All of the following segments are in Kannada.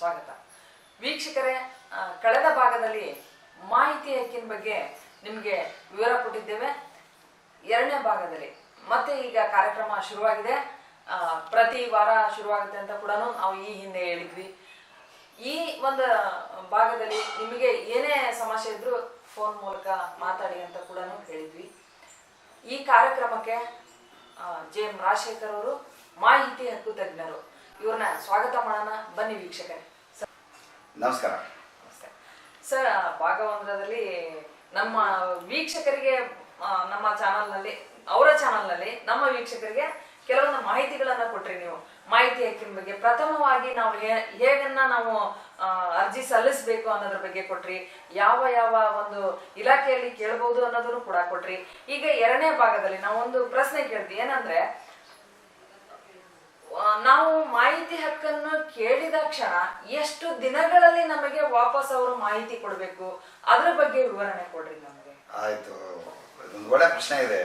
ಸ್ವಾಗತ. ವೀಕ್ಷಕರೇ ಕಳೆದ ಭಾಗದಲ್ಲಿ ಮಾಹಿತಿ ಹಕ್ಕಿನ ಬಗ್ಗೆ ನಿಮಗೆ ವಿವರ ಕೊಟ್ಟಿದ್ದೇವೆ. ಎರಡನೇ ಭಾಗದಲ್ಲಿ ಮತ್ತೆ ಈಗ ಕಾರ್ಯಕ್ರಮ ಶುರುವಾಗಿದೆ. ಪ್ರತಿ ವಾರ ಶುರುವಾಗುತ್ತೆ ಅಂತ ಕೂಡ ನಾವು ಈ ಹಿಂದೆ ಹೇಳಿದ್ವಿ. ಈ ಒಂದು ಭಾಗದಲ್ಲಿ ನಿಮಗೆ ಏನೇ ಸಮಸ್ಯೆ ಇದ್ರೂ ಫೋನ್ ಮೂಲಕ ಮಾತಾಡಿ ಅಂತ ಕೂಡ ಹೇಳಿದ್ವಿ. ಈ ಕಾರ್ಯಕ್ರಮಕ್ಕೆ ಜೆ ಎಂ ರಾಜಶೇಖರ್ ಅವರು ಮಾಹಿತಿ ಹಕ್ಕು ತಜ್ಞರು. ಇವ್ರನ್ನ ಸ್ವಾಗತ ಮಾಡೋಣ. ಬನ್ನಿ ವೀಕ್ಷಕರೇ. ನಮಸ್ಕಾರ. ಸರ್ ಒಂದರಲ್ಲಿ ನಮ್ಮ ವೀಕ್ಷಕರಿಗೆ ನಮ್ಮ ಚಾನಲ್ನಲ್ಲಿ, ಅವರ ಚಾನಲ್ನಲ್ಲಿ ನಮ್ಮ ವೀಕ್ಷಕರಿಗೆ ಕೆಲವೊಂದು ಮಾಹಿತಿಗಳನ್ನ ಕೊಟ್ರಿ ನೀವು. ಮಾಹಿತಿ ಹಕ್ಕಿನ ಬಗ್ಗೆ ಪ್ರಥಮವಾಗಿ ನಾವು ಹೇಗನ್ನ ನಾವು ಅರ್ಜಿ ಸಲ್ಲಿಸಬೇಕು ಅನ್ನೋದ್ರ ಬಗ್ಗೆ ಕೊಟ್ರಿ. ಯಾವ ಯಾವ ಒಂದು ಇಲಾಖೆಯಲ್ಲಿ ಕೇಳಬಹುದು ಅನ್ನೋದನ್ನು ಕೂಡ ಕೊಟ್ರಿ. ಈಗ ಎರಡನೇ ಭಾಗದಲ್ಲಿ ನಾವು ಒಂದು ಪ್ರಶ್ನೆ ಕೇಳ್ತೀವಿ. ಏನಂದ್ರೆ ನಾವು ಮಾಹಿತಿ ಹಕ್ಕನ್ನು ಕೇಳಿದ ಕ್ಷಣ ಎಷ್ಟು ದಿನಗಳಲ್ಲಿ ನಮಗೆ ವಾಪಸ್ ಅವರು ಮಾಹಿತಿ ಕೊಡಬೇಕು? ಅದ್ರ ಬಗ್ಗೆ ವಿವರಣೆ ಕೊಡ್ರಿ ನಮಗೆ. ಆಯ್ತು. ಒಳ್ಳೆ ಪ್ರಶ್ನೆ ಇದೆ.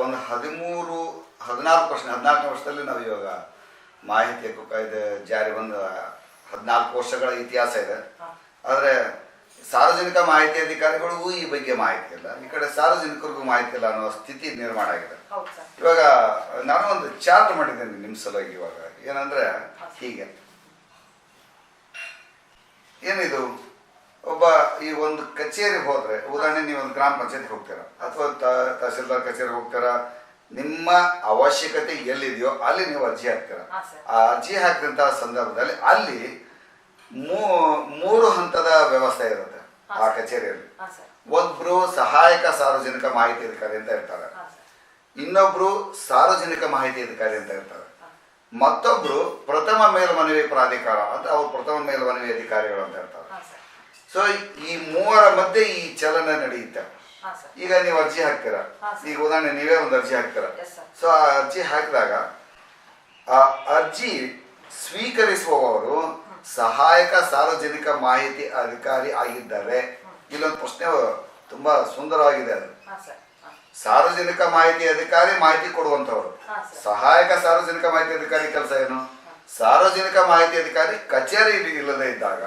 ಒಂದು ಹದಿಮೂರು ಹದಿನಾಲ್ಕು ವರ್ಷ ಹದಿನಾಲ್ಕನೇ ವರ್ಷದಲ್ಲಿ ನಾವು ಇವಾಗ ಮಾಹಿತಿ ಹಕ್ಕು ಕಾಯ್ದೆ ಜಾರಿ ಬಂದ ಹದಿನಾಲ್ಕು ವರ್ಷಗಳ ಇತಿಹಾಸ ಇದೆ. ಆದರೆ ಸಾರ್ವಜನಿಕ ಮಾಹಿತಿ ಅಧಿಕಾರಿಗಳಿಗೂ ಈ ಬಗ್ಗೆ ಮಾಹಿತಿ ಇಲ್ಲ. ಈ ಕಡೆ ಸಾರ್ವಜನಿಕರಿಗೂ ಮಾಹಿತಿ ಇಲ್ಲ ಅನ್ನೋ ಸ್ಥಿತಿ ನಿರ್ಮಾಣ ಆಗಿದೆ. ಇವಾಗ ನಾನು ಒಂದು ಚಾರ್ಟ್ ಮಾಡಿದ್ದೇನೆ ನಿಮ್ಮ ಸಲುವಾಗಿ ಇವಾಗ. ಏನಂದ್ರೆ ಹೀಗೆ. ಏನಿದು? ಒಬ್ಬ ಈ ಒಂದು ಕಚೇರಿಗೆ ಹೋದ್ರೆ ಉದಾಹರಣೆ ನೀವು ಒಂದು ಗ್ರಾಮ ಪಂಚಾಯತ್ ಹೋಗ್ತೀರಾ ಅಥವಾ ತಹಸೀಲ್ದಾರ್ ಕಚೇರಿಗೆ ಹೋಗ್ತೀರಾ ನಿಮ್ಮ ಅವಶ್ಯಕತೆ ಎಲ್ಲಿದೆಯೋ ಅಲ್ಲಿ ನೀವು ಅರ್ಜಿ ಹಾಕ್ತೀರಾ. ಆ ಅರ್ಜಿ ಹಾಕಿದಂತಹ ಸಂದರ್ಭದಲ್ಲಿ ಅಲ್ಲಿ ಮೂರು ಹಂತದ ವ್ಯವಸ್ಥೆ ಇರುತ್ತೆ. ಆ. ಕಚೇರಿಯಲ್ಲಿ. ಒಬ್ರು ಸಹಾಯಕ ಸಾರ್ವಜನಿಕ ಮಾಹಿತಿ ಅಧಿಕಾರಿ ಅಂತ ಇರ್ತಾರೆ. ಇನ್ನೊಬ್ಬರು ಇನ್ನೊಬ್ರು ಸಾರ್ವಜನಿಕ ಮಾಹಿತಿ ಅಧಿಕಾರಿ ಅಂತ ಇರ್ತಾರೆ. ಮತ್ತೊಬ್ರು ಪ್ರಥಮ ಮೇಲ್ಮನವಿ ಪ್ರಾಧಿಕಾರ ಅಂತ ಅವ್ರು ಪ್ರಥಮ ಮೇಲ್ಮನವಿ ಅಧಿಕಾರಿಗಳು ಅಂತ ಇರ್ತಾರೆ. ಸೊ ಈ ಮೂವರ ಮಧ್ಯೆ ಈ ಚಲನೆ ನಡೆಯುತ್ತೆ. ಈಗ ನೀವು ಅರ್ಜಿ ಹಾಕ್ತೀರಾ. ಈಗ ಉದಾಹರಣೆ ನೀವೇ ಒಂದು ಅರ್ಜಿ ಹಾಕ್ತೀರ? ಸೊ ಆ ಅರ್ಜಿ ಹಾಕಿದಾಗ ಆ ಅರ್ಜಿ ಸ್ವೀಕರಿಸುವವರು ಸಹಾಯಕ ಸಾರ್ವಜನಿಕ ಮಾಹಿತಿ ಅಧಿಕಾರಿ ಆಗಿದ್ದಾರೆ. ಇಲ್ಲೊಂದು ಪ್ರಶ್ನೆ ತುಂಬಾ ಸುಂದರವಾಗಿದೆ ಅದು. ಸರ್ ಸಾರ್ವಜನಿಕ ಮಾಹಿತಿ ಅಧಿಕಾರಿ ಮಾಹಿತಿ ಕೊಡುವಂತವರು. ಸಹಾಯಕ ಸಾರ್ವಜನಿಕ ಮಾಹಿತಿ ಅಧಿಕಾರಿ ಕೆಲಸ ಏನು? ಸಾರ್ವಜನಿಕ ಮಾಹಿತಿ ಅಧಿಕಾರಿ ಕಚೇರಿ ಇಲ್ಲದೆ ಇದ್ದಾಗ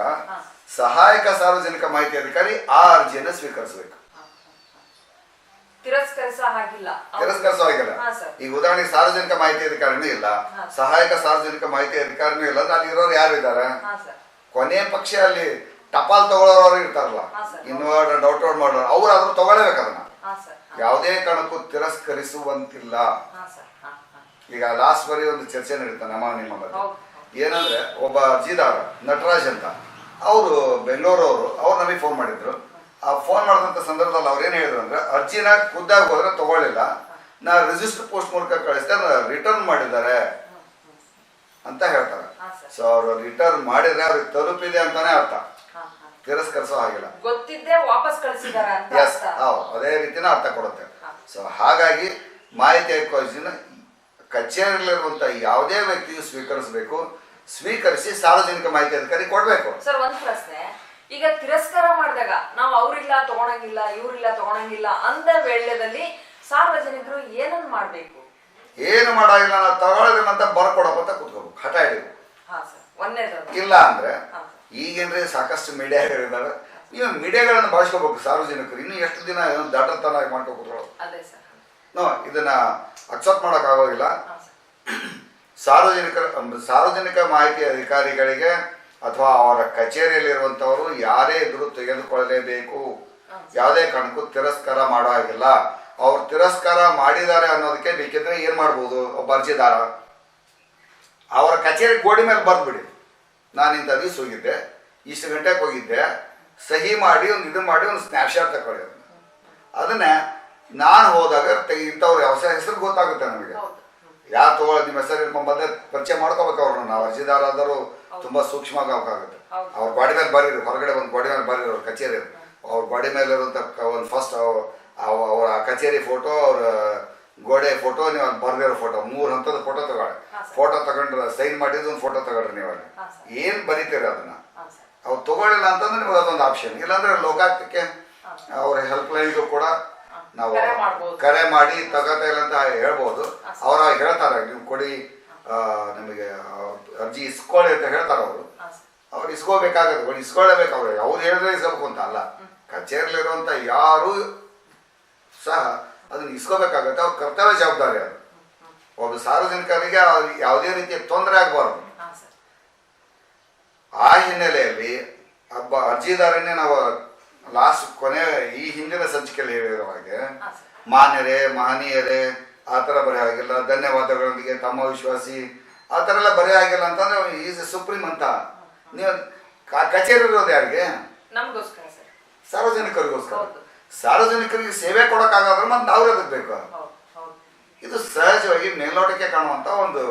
ಸಹಾಯಕ ಸಾರ್ವಜನಿಕ ಮಾಹಿತಿ ಅಧಿಕಾರಿ ಆ ಅರ್ಜಿಯನ್ನು ಸ್ವೀಕರಿಸಬೇಕು. ತಿರಸ್ಕರಿಸ ಹಾಗಿಲ್ಲ ತಿರಸ್ಕರಿಸುವಾಗಿಲ್ಲ ಈಗ ಉದಾಹರಣೆಗೆ ಸಾರ್ವಜನಿಕ ಮಾಹಿತಿ ಅಧಿಕಾರಿನೂ ಇಲ್ಲ. ಸಹಾಯಕ ಸಾರ್ವಜನಿಕ ಮಾಹಿತಿ ಅಧಿಕಾರಿನೂ ಇಲ್ಲ. ಅಲ್ಲಿರೋರು ಅಲ್ಲಿ ಇರೋರು ಯಾರು ಇದ್ದಾರೆ? ಕೊನೆ ಪಕ್ಷ ಅಲ್ಲಿ ಟಪಾಲ್ ತಗೊಳ್ಳೋರು ಇರ್ತಾರಲ್ಲ. ಇನ್ವರ್ಡ್ ಡೌಟ್ ಔಟ್ ಡೌಟ್ವರ್ಡ್ ಮಾಡೋರು ಅವ್ರು ಅದನ್ನು. ತಗೊಳ್ಳೇಬೇಕು ಅದನ್ನ ಯಾವುದೇ ಕಾರಣಕ್ಕೂ ತಿರಸ್ಕರಿಸುವಂತಿಲ್ಲ. ಈಗ ಲಾಸ್ಟ್ ಬರೀ ಒಂದು ಚರ್ಚೆ ನಡೀತಾ ನಮ್ಮ ನಿಮ್ಮ ಬಗ್ಗೆ. ಏನಂದ್ರೆ ಒಬ್ಬ ಅರ್ಜಿದಾರ ನಟರಾಜ್ ಅಂತ. ಅವರು ಬೆಂಗಳೂರವರು ಅವ್ರು ನಮಗೆ ಫೋನ್ ಮಾಡಿದ್ರು. ಆ ಫೋನ್ ಮಾಡಿದಂಥ ಸಂದರ್ಭದಲ್ಲಿ ಅವ್ರು ಏನು ಹೇಳಿದ್ರು ಅಂದ್ರೆ ಅರ್ಜಿನ ಖುದ್ದಾಗಿ ಹೋದ್ರೆ ತಗೊಳ್ಳಿಲ್ಲ. ನಾ ರಿಜಿಸ್ಟರ್ ಪೋಸ್ಟ್ ಮೂಲಕ ಕಳಿಸ್ದೆ ರಿಟರ್ನ್ ಮಾಡಿದ್ದಾರೆ ಅಂತ ಹೇಳ್ತಾರೆ. ಸೊ ಅವರು ರಿಟರ್ನ್ ಮಾಡಿದ್ರೆ ಅವ್ರಿಗೆ ತಲುಪಿದೆ ಅಂತಾನೆ ಅರ್ಥ. ತಿರಸ್ಕರಿಸೋ ಹಾಗಿಲ್ಲ. ಎಸ್. ಹೌದು. ಅದೇ ರೀತಿನ ಅರ್ಥ ಕೊಡುತ್ತೆ. ಸೊ ಹಾಗಾಗಿ ಮಾಹಿತಿ ಹಕ್ಕು ಕಚೇರಿಯಲ್ಲಿರುವಂತ ಯಾವುದೇ ವ್ಯಕ್ತಿಯು ಸ್ವೀಕರಿಸಬೇಕು. ಸ್ವೀಕರಿಸಿ ಸಾರ್ವಜನಿಕ ಮಾಹಿತಿ ಅಧಿಕಾರಿ ಕೊಡಬೇಕು. ಸರ್ ಒಂದು ಪ್ರಶ್ನೆ. ಈಗ ತಿರಸ್ಕಾರ ಮಾಡಿದಾಗ ನಾವು ಅವ್ರಿಲ್ಲ ತಗೊಳಂಗಿಲ್ಲ ಇವ್ರಿಲ್ಲ ತಗೊಳಂಗಿಲ್ಲ ಅಂತ ವೇಳೆದಲ್ಲಿ ಸಾರ್ವಜನಿಕರು ಏನನ್ನ ಮಾಡ್ಬೇಕು? ಏನು ಮಾಡಾಗಿಲ್ಲ ನಾನು ತಗೊಳ್ಳೋದಿಲ್ಲ ಅಂತ ಬರ್ಕೊಡಪ್ಪ ಅಂತ ಕುತ್ಕೋಬೇಕು. ಹಠ ಹಿಡಿಬೇಕು ಒಂದೇದು ಇಲ್ಲ ಅಂದ್ರೆ. ಈಗೇನ್ರಿ ಸಾಕಷ್ಟು ಹೇಳಿದಾರೆ ನೀವು ಮೀಡಿಯಾಗಳನ್ನು ಬಳಸ್ಕೋಬೇಕು ಸಾರ್ವಜನಿಕರು. ಇನ್ನು ಎಷ್ಟು ದಿನ ದಡ್ಡತನ ಮಾಡ್ಕೊ ಕೂತ್ಕೊಳ್ಳೋದು? ನೋ ಇದನ್ನ ಅಕ್ಸೆಪ್ಟ್ ಮಾಡೋಕ್ಕಾಗೋದಿಲ್ಲ. ಆಗೋದಿಲ್ಲ ಸಾರ್ವಜನಿಕರ ಸಾರ್ವಜನಿಕ ಸಾರ್ವಜನಿಕ ಮಾಹಿತಿ ಅಧಿಕಾರಿಗಳಿಗೆ ಅಥವಾ ಅವರ ಕಚೇರಿಯಲ್ಲಿರುವಂಥವರು ಯಾರೇ ಇದ್ರು ತೆಗೆದುಕೊಳ್ಳಲೇಬೇಕು. ಯಾವುದೇ ಕಾರಣಕ್ಕೂ ತಿರಸ್ಕಾರ ಮಾಡೋ ಹಾಗಿಲ್ಲ. ಅವ್ರು ತಿರಸ್ಕಾರ ಮಾಡಿದ್ದಾರೆ ಅನ್ನೋದಕ್ಕೆ ಬೇಕಿದ್ರೆ ಏನ್ ಮಾಡ್ಬೋದು? ಒಬ್ಬ ಅರ್ಜಿದಾರ. ಅವರ ಕಚೇರಿ ಗೋಡಿ ಮೇಲೆ ಬರ್ದ್ಬಿಡಿ. ನಾನು ಇಂಥ ದಿವಸ ಹೋಗಿದ್ದೆ ಇಷ್ಟು ಗಂಟೆಗೆ ಹೋಗಿದ್ದೆ ಸಹಿ ಮಾಡಿ ಒಂದು ಇದು ಮಾಡಿ ಒಂದು ಸ್ನ್ಯಾಪ್ಶಾಟ್ ತಗೊಳ್ಳಿ ಅದನ್ನ. ನಾನು ಹೋದಾಗ ಇಂಥವ್ರ ವ್ಯವಸಾಯ ಹೆಸರು ಗೊತ್ತಾಗುತ್ತೆ ನಮಗೆ. ಯಾರು ತಗೊಳ್ಳೋದು ನಿಮ್ಮ ಹೆಸರು ಬಂದ್ರೆ ಪರಿಚಯ ಮಾಡ್ಕೋಬೇಕು ಅವ್ರನ್ನ. ನಾವು ಅರ್ಜಿದಾರಾದರೂ ತುಂಬಾ ಸೂಕ್ಷ್ಮವಾಗಿ ಆಗುತ್ತೆ. ಅವ್ರ ಬಾಡಿ ಮೇಲೆ ಬರೀರಿ ಹೊರಗಡೆ ಒಂದು ಬಾಡಿ ಮೇಲೆ ಬರೀರಿ ಅವ್ರ ಕಚೇರಿ ಅವ್ರ ಬಾಡಿ ಮೇಲೆ ಇರುವಂತ ಒಂದು ಫಸ್ಟ್ ಅವ್ರ ಕಚೇರಿ ಫೋಟೋ ಅವ್ರ ಗೋಡೆ ಫೋಟೋ ನೀವು ಅಲ್ಲಿ ಬರ್ದಿರೋ ಫೋಟೋ ಮೂರು ಹಂತದ ಫೋಟೋ ತಗೊಳ್ಳಿ. ಫೋಟೋ ತಗೊಂಡ್ರ ಸೈನ್ ಮಾಡಿದ್ದು ಒಂದು ಫೋಟೋ ತಗೊಳ್ರಿ ನೀವು ಅಲ್ಲಿ. ಸರ್. ಏನ್ ಬರೀತೀರಿ ಅದನ್ನ? ಅವ್ರು ತಗೊಳ್ಳಿಲ್ಲ ಅಂತಂದ್ರೆ ನಿಮ್ಗೆ ಅದೊಂದು ಆಪ್ಷನ್ ಇಲ್ಲಾಂದ್ರೆ ಲೋಕಾಯುಕ್ತಕ್ಕೆ ಅವ್ರ ಹೆಲ್ಪ್ ಲೈನ್ಗೂ ಕೂಡ ನಾವು ಕರೆ ಮಾಡಿ ತಗೋತಾ ಇಲ್ಲ ಅಂತ ಹೇಳ್ಬೋದು. ಅವ್ರ ಹೇಳ್ತಾರೆ ನೀವು ಕೊಡಿ ನಿಮಗೆ ಅರ್ಜಿ ಇಸ್ಕೊಳ್ಳಿ ಅಂತ ಹೇಳ್ತಾರೆ ಅವರು. ಅವ್ರು ಇಸ್ಕೋಬೇಕಾಗತ್ತೆ ಅವ್ರು ಇಸ್ಕೊಳ್ಳೇಬೇಕು ಅವ್ರು. ಅವ್ರು ಹೇಳಿದ್ರೆ ಇಸ್ಕೋಬೇಕು ಅಂತ ಅಲ್ಲ ಕಚೇರಿಲಿರುವಂತ ಯಾರು ಸಹ ಅದನ್ನ ಇಸ್ಕೋಬೇಕಾಗತ್ತೆ ಅವ್ರ ಕರ್ತವ್ಯ ಜವಾಬ್ದಾರಿ ಅದು. ಒಬ್ಬ ಸಾರ್ವಜನಿಕರಿಗೆ ಯಾವುದೇ ರೀತಿಯ ತೊಂದರೆ ಆಗಬಾರ್ದು. ಆ ಹಿನ್ನೆಲೆಯಲ್ಲಿ ಒಬ್ಬ ಅರ್ಜಿದಾರನ್ನೇ ನಾವು ಲಾಸ್ಟ್ ಕೊನೆ ಈ ಹಿಂದಿನ ಸಂಚಿಕೆಯಲ್ಲಿ ಹೇಳಿರೋ ಹಾಗೆ ಮಾನ್ಯರೇ ಮಹನೀಯರೇ ಆ ಥರ ಬರೆಯ ಹಾಗಿಲ್ಲ. ಧನ್ಯವಾದಗಳೊಂದಿಗೆ ತಮ್ಮ ವಿಶ್ವಾಸಿ ಆ ಥರ ಎಲ್ಲ ಬರೆಯ ಆಗಿಲ್ಲ ಅಂತಂದ್ರೆ ಈಸ್ ಸುಪ್ರೀಂ ಅಂತ. ನೀವು ಕಚೇರಿ ಇರೋದು ಯಾರಿಗೆ? ನಮಗೋಸ್ಕರ ಸರ್. ಸಾರ್ವಜನಿಕರಿಗೋಸ್ಕರ. ಸಾರ್ವಜನಿಕರಿಗೆ ಸೇವೆ ಕೊಡೋಕ್ಕಾಗಲ್ಲ ಮತ್ತೆ ನಾವು ಅದಕ್ಕೆ ಬೇಕು. ಇದು ಸಹಜವಾಗಿ ಮೇಲ್ನೋಟಕ್ಕೆ ಕಾಣುವಂತ ಒಂದು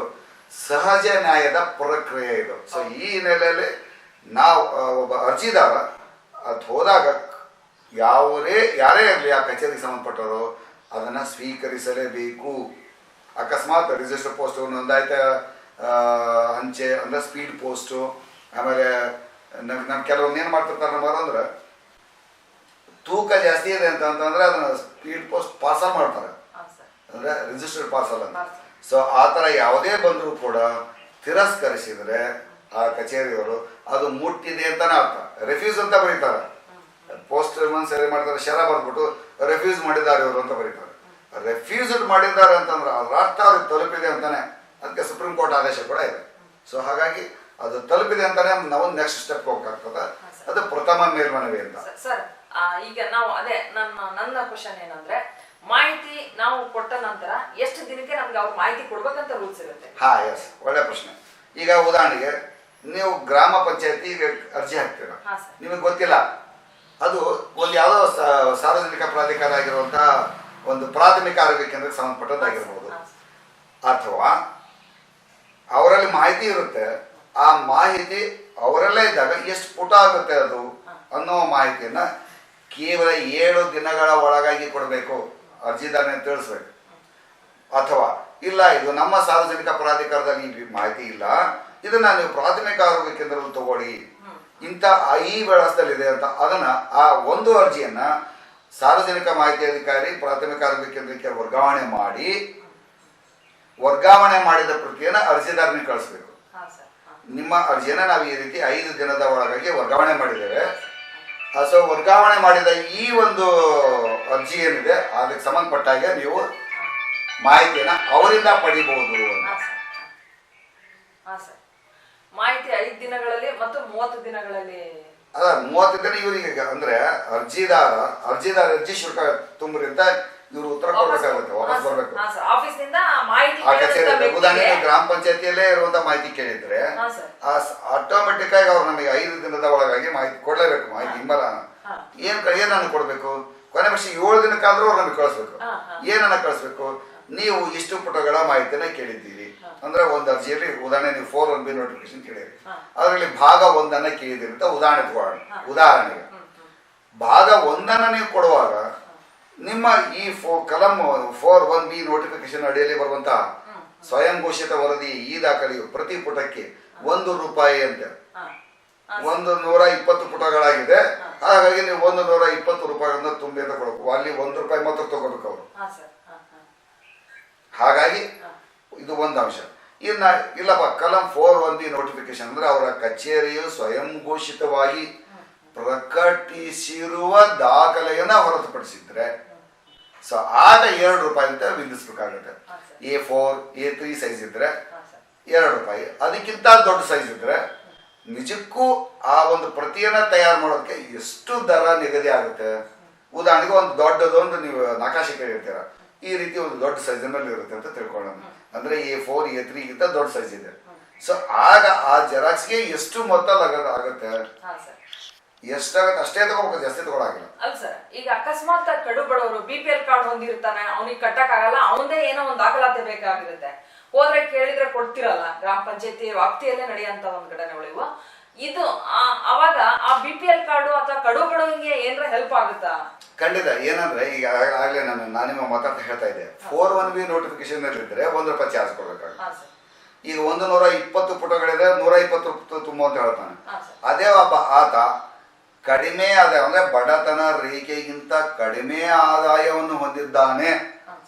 ಸಹಜ ನ್ಯಾಯದ ಪ್ರಕ್ರಿಯೆ ಇದು. ಸೊ ಈ ಹಿನ್ನೆಲೆಯಲ್ಲಿ ನಾವು ಒಬ್ಬ ಅರ್ಜಿದಾರ ಅದು ಹೋದಾಗ ಯಾವುದೇ ಯಾರೇ ಇರಲಿ ಆ ಕಚೇರಿಗೆ ಸಂಬಂಧಪಟ್ಟವರು ಅದನ್ನು ಸ್ವೀಕರಿಸಲೇಬೇಕು. ಅಕಸ್ಮಾತ್ ರಿಜಿಸ್ಟರ್ ಪೋಸ್ಟ್ ನೋಂದಾಯಿತ ಅಂಚೆ ಅಂದ್ರೆ ಸ್ಪೀಡ್ ಪೋಸ್ಟು ಆಮೇಲೆ ನಮ್ ಕೆಲವೊಂದು ಏನು ಮಾಡ್ತಿರ್ತಾರೆ ನಮ್ಮ ಅಂದ್ರೆ ತೂಕ ಜಾಸ್ತಿ ಇದೆ ಅಂತ ಅಂತಂದ್ರೆ ಅದನ್ನ ಸ್ಪೀಡ್ ಪೋಸ್ಟ್ ಪಾರ್ಸಲ್ ಮಾಡ್ತಾರೆ. ಅಂದ್ರೆ ರಿಜಿಸ್ಟರ್ಡ್ ಪಾರ್ಸಲ್ ಅಂತ. ಸೊ ಆ ಥರ ಯಾವುದೇ ಬಂದರೂ ಕೂಡ ತಿರಸ್ಕರಿಸಿದರೆ ಆ ಕಚೇರಿಯವರು ಅದು ಮುಟ್ಟಿದೆ ಅಂತಾನೆ ಅರ್ಥ. ರೆಫ್ಯೂಸ್ ಅಂತ ಬರೀತಾರೆ. ಪೋಸ್ಟ್ ಮನ್ ಸರಿ ಮಾಡ್ತಾರೆ ಶರ ಬಂದ್ಬಿಟ್ಟು ರೆಫ್ಯೂಸ್ ಮಾಡಿದ್ದಾರೆ ಇವರು ಅಂತ ಬರೀತಾರೆ. ರೆಫ್ಯೂಸ್ಡ್ ಮಾಡಿದ್ದಾರೆ ಅಂತಂದ್ರೆ ಅದ್ರ ಅರ್ಥ ಅವ್ರಿಗೆ ತಲುಪಿದೆ ಅಂತಾನೆ. ಕೋರ್ಟ್ ಆದೇಶ ಕೂಡ ಇದೆ. ಸೊ ಹಾಗಾಗಿ ಅದು ತಲುಪಿದೆ ಅಂತಾನೆ ನಾವು ನೆಕ್ಸ್ಟ್ ಸ್ಟೆಪ್ ಹೋಗ್ಬೇಕಾಗ್ತದೆ. ಅದು ಪ್ರಥಮ ಮೇಲ್ಮನವಿ ಅಂತ. ಸರ್ ಈಗ ನಾವು ಅದೇ ನನ್ನ ನನ್ನ ಕ್ವಶನ್ ಏನಂದ್ರೆ ಮಾಹಿತಿ ನಾವು ಕೊಟ್ಟ ನಂತರ ಎಷ್ಟು ದಿನಕ್ಕೆ ನಮ್ಗೆ ಅವ್ರ ಮಾಹಿತಿ ಕೊಡ್ಬೇಕಂತ ರೂಲ್ಸ್ ಇರುತ್ತೆ? ಹಾ ಎಸ್ ಒಳ್ಳೆ ಪ್ರಶ್ನೆ. ಈಗ ಉದಾಹರಣೆಗೆ ನೀವು ಗ್ರಾಮ ಪಂಚಾಯತಿ ಅರ್ಜಿ ಹಾಕ್ತೀರಾ. ನಿಮಗೆ ಗೊತ್ತಿಲ್ಲ. ಅದು ಒಂದು ಯಾವುದೋ ಸಾರ್ವಜನಿಕ ಪ್ರಾಧಿಕಾರ ಆಗಿರುವಂತಹ ಒಂದು ಪ್ರಾಥಮಿಕ ಆರೋಗ್ಯ ಕೇಂದ್ರಕ್ಕೆ ಸಂಬಂಧಪಟ್ಟದ್ದಾಗಿರ್ಬೋದು. ಅಥವಾ ಅವರಲ್ಲಿ ಮಾಹಿತಿ ಇರುತ್ತೆ. ಆ ಮಾಹಿತಿ ಅವರಲ್ಲೇ ಇದ್ದಾಗ ಎಷ್ಟು ಪುಟ ಆಗುತ್ತೆ ಅದು ಅನ್ನೋ ಮಾಹಿತಿಯನ್ನ ಕೇವಲ ಏಳು ದಿನಗಳ ಒಳಗಾಗಿ ಕೊಡಬೇಕು. ಅರ್ಜಿದಾರನೇ ತಿಳಿಸ್ಬೇಕು. ಅಥವಾ ಇಲ್ಲ, ಇದು ನಮ್ಮ ಸಾರ್ವಜನಿಕ ಪ್ರಾಧಿಕಾರದಲ್ಲಿ ಈ ಮಾಹಿತಿ ಇಲ್ಲ. ಇದನ್ನ ನೀವು ಪ್ರಾಥಮಿಕ ಆರೋಗ್ಯ ಕೇಂದ್ರದಲ್ಲಿ ತಗೊಳ್ಳಿ. ಇಂಥ ಐ ವಿಳಾಸದಲ್ಲಿದೆ ಅಂತ ಅದನ್ನ ಆ ಒಂದು ಅರ್ಜಿಯನ್ನ ಸಾರ್ವಜನಿಕ ಮಾಹಿತಿ ಅಧಿಕಾರಿ ಪ್ರಾಥಮಿಕ ಆರೋಗ್ಯ ಕೇಂದ್ರಕ್ಕೆ ವರ್ಗಾವಣೆ ಮಾಡಿ ವರ್ಗಾವಣೆ ಮಾಡಿದ ಪ್ರತಿಯನ್ನ ಅರ್ಜಿದಾರನಿಗೆ ಕಳಿಸ್ಬೇಕು. ನಿಮ್ಮ ಅರ್ಜಿಯನ್ನ ನಾವು ಈ ರೀತಿ ಐದು ದಿನದ ಒಳಗಾಗಿ ವರ್ಗಾವಣೆ ಮಾಡಿದ್ದೇವೆ. ಸೊ ವರ್ಗಾವಣೆ ಮಾಡಿದ ಈ ಒಂದು ಅರ್ಜಿ ಏನಿದೆ ಅದಕ್ಕೆ ಸಂಬಂಧಪಟ್ಟಾಗೆ ನೀವು ಮಾಹಿತಿಯನ್ನ ಅವರಿಂದ ಪಡಿಬಹುದು ಮಾಹಿತಿ ಐದು ದಿನಗಳಲ್ಲಿ ಮತ್ತು ಮೂವತ್ತು ದಿನಗಳಲ್ಲಿ? ಅದ ಮೂವತ್ತು ದಿನ ಇವರಿಗೆ ಅಂದ್ರೆ ಅರ್ಜಿದಾರ ಅರ್ಜಿದಾರ ಅರ್ಜಿ ಶುಲ್ಕ ತುಂಬ್ರಿ ಅಂತ ಇವರು ಉತ್ತರ ಕೊಡ್ಬೇಕಾಗುತ್ತೆ ವಾಪಸ್ ಬರ್ಬೇಕು. ಮಾಹಿತಿ ಆ ಕಚೇರಿ ಉದಾಹರಣೆಗೆ ಗ್ರಾಮ ಪಂಚಾಯತಿಯಲ್ಲೇ ಇರುವಂತ ಮಾಹಿತಿ ಕೇಳಿದ್ರೆ ಆಟೋಮೆಟಿಕ್ ಆಗಿ ಅವ್ರು ನಮಗೆ ಐದು ದಿನದ ಒಳಗಾಗಿ ಮಾಹಿತಿ ಕೊಡ್ಲೇಬೇಕು. ಮಾಹಿತಿ ಹಿಂಬಲ. ಏನ್ ಏನನ್ನು ಏನನ್ನ ಕೊಡ್ಬೇಕು? ಕೊನೆ ಪಕ್ಷ ಏಳು ದಿನಕ್ಕಾದ್ರೂ ಅವ್ರು ನಮಗೆ ಕಳಿಸ್ಬೇಕು. ಏನನ್ನ ಕಳಿಸ್ಬೇಕು? ನೀವು ಇಷ್ಟು ಪುಟಗಳ ಮಾಹಿತಿನ ಕೇಳಿದ್ದೀರಿ. ಅಂದ್ರೆ ಒಂದು ಅರ್ಜಿಯಲ್ಲಿ ಉದಾಹರಣೆ ನೀವು ಫೋರ್ ಒನ್ ಬಿ ನೋಟಿಫಿಕೇಶನ್ ಕೇಳಿರಿ. ಅದರಲ್ಲಿ ಭಾಗ ಒಂದನ್ನ ಕೇಳಿದಿರಿ ಅಂತ ಉದಾಹರಣೆ ತಗೊಳ್ಳೋಣ ಉದಾಹರಣೆಗೆ ಭಾಗ ಒಂದನ್ನ ನೀವು ಕೊಡುವಾಗ ನಿಮ್ಮ ಈ ಫೋ ಕಲಂ ಫೋರ್ ಒನ್ ಬಿ ನೋಟಿಫಿಕೇಶನ್ ಅಡಿಯಲ್ಲಿ ಬರುವಂತಹ ಸ್ವಯಂ ಘೋಷಿತ ವರದಿ ಈ ದಾಖಲೆಯು ಪ್ರತಿ ಪುಟಕ್ಕೆ ಒಂದು ರೂಪಾಯಿ ಅಂತ. ಒಂದು ನೂರ ಇಪ್ಪತ್ತು ಪುಟಗಳಾಗಿದೆ. ಹಾಗಾಗಿ ನೀವು ಒಂದು ನೂರ ಇಪ್ಪತ್ತು ರೂಪಾಯಿಗಳನ್ನ ತುಂಬಿ ಅಂತ ಕೊಡಬೇಕು. ಅಲ್ಲಿ ಒಂದು ರೂಪಾಯಿ ಮಾತ್ರ ತಗೋಬೇಕು ಅವರು. ಹಾಗಾಗಿ ಇದು ಒಂದು ಅಂಶ. ಇನ್ನ ಇಲ್ಲಪ್ಪ ಕಲಂ ಫೋರ್ ಒನ್ ಬಿ ನೋಟಿಫಿಕೇಶನ್ ಅಂದ್ರೆ ಅವರ ಕಚೇರಿಯು ಸ್ವಯಂ ಘೋಷಿತವಾಗಿ ಪ್ರಕಟಿಸಿರುವ ದಾಖಲೆಯನ್ನ ಹೊರತುಪಡಿಸಿದ್ರೆ ಸೊ ಆಗ ಎರಡು ರೂಪಾಯಿ ಅಂತ ವಿಧಿಸ್ಬೇಕಾಗುತ್ತೆ A four A three size ಇದ್ರೆ ಎರಡು ರೂಪಾಯಿ. ಅದಕ್ಕಿಂತ ದೊಡ್ಡ ಸೈಜ್ ಇದ್ರೆ ನಿಜಕ್ಕೂ ಆ ಒಂದು ಪ್ರತಿಯನ್ನ ತಯಾರು ಮಾಡೋದಕ್ಕೆ ಎಷ್ಟು ದರ ನಿಗದಿ ಆಗುತ್ತೆ? ಉದಾಹರಣೆಗೆ ಒಂದು ದೊಡ್ಡದೊಂದು ನೀವು ನಕಾಶೆ ಕೇಳಿರ್ತೀರ. ಈ ರೀತಿ ಒಂದು ದೊಡ್ಡ ಸೈಜ್ನಲ್ಲಿ ಇರುತ್ತೆ ಅಂತ ತಿಳ್ಕೊಳ್ಳೋಣ. ಅಂದ್ರೆ ಎ ಫೋರ್ ಎ ತ್ರೀಗಿಂತ ದೊಡ್ಡ ಸೈಜ್ ಇದೆ. ಸೊ ಆಗ ಆ ಜೆರಾಕ್ಸ್ಗೆ ಎಷ್ಟು ಮೊತ್ತ ಲಗ- ಆಗುತ್ತೆ ಎಷ್ಟಾಗುತ್ತೆ? ಅಷ್ಟೇ ತಗೋಬೇಕು ಜಾಸ್ತಿ ತಗೊಳಾಗಿಲ್ಲ ಅಲ್ಲ ಸರ್. ಈಗ ಅಕಸ್ಮಾತ್ ಕಡು ಬಡವರು ಬಿ ಪಿ ಎಲ್ ಕಾರ್ಡ್ ಹೊಂದಿರ್ತಾನೆ ಅವನಿಗೆ ಕಟ್ಟಕ್ ಆಗಲ್ಲ ಅವನದೇ ಏನೋ ಒಂದು ದಾಖಲಾತಿ ಬೇಕಾಗಿರುತ್ತೆ. ಹೋದ್ರೆ ಕೇಳಿದ್ರೆ ಕೊಡ್ತಿರಲ್ಲ ಗ್ರಾಮ ಪಂಚಾಯತಿ ವ್ಯಾಪ್ತಿಯಲ್ಲೇ ನಡೆಯಂತ ಒಂದ್ ಘಟನೆಗಳಿವು ಇದು ಆ- ಅವಾಗ ಆ ಬಿ ಪಿ ಎಲ್ ಕಾರ್ಡು ಅಥವಾ ಕಡು ಬಡವನಿಗೆ ಏನರ ಹೆಲ್ಪ್ ಆಗುತ್ತಾ? ಖಂಡಿತ. ಏನಂದ್ರೆ ಈಗ ಆಗ್ಲೇ ನಾನು ನಾನು ನಿಮ್ಮ ಮಾತಾಡ್ತಾ ಹೇಳ್ತಾ ಇದ್ದೆ. ಫೋರ್ ಒನ್ ಬಿ ನೋಟಿಫಿಕೇಶನ್ ಇದ್ರೆ ಒಂದು ರೂಪಾಯಿ ಚಾರ್ಜ್ ಕೊಡ್ಬೇಕಾಗುತ್ತೆ. ಈಗ ಒಂದು ನೂರ ಇಪ್ಪತ್ತು ಪುಟಗಳಿದೆ ನೂರ ಇಪ್ಪತ್ತು ರೂಪಾಯಿ ತುಂಬ ಅಂತ ಹೇಳ್ತಾನೆ. ಅದೇ ಒಬ್ಬ ಆತ ಕಡಿಮೆ ಆದಾಯ ಅಂದ್ರೆ ಬಡತನ ರೇಖೆಗಿಂತ ಕಡಿಮೆ ಆದಾಯವನ್ನು ಹೊಂದಿದ್ದಾನೆ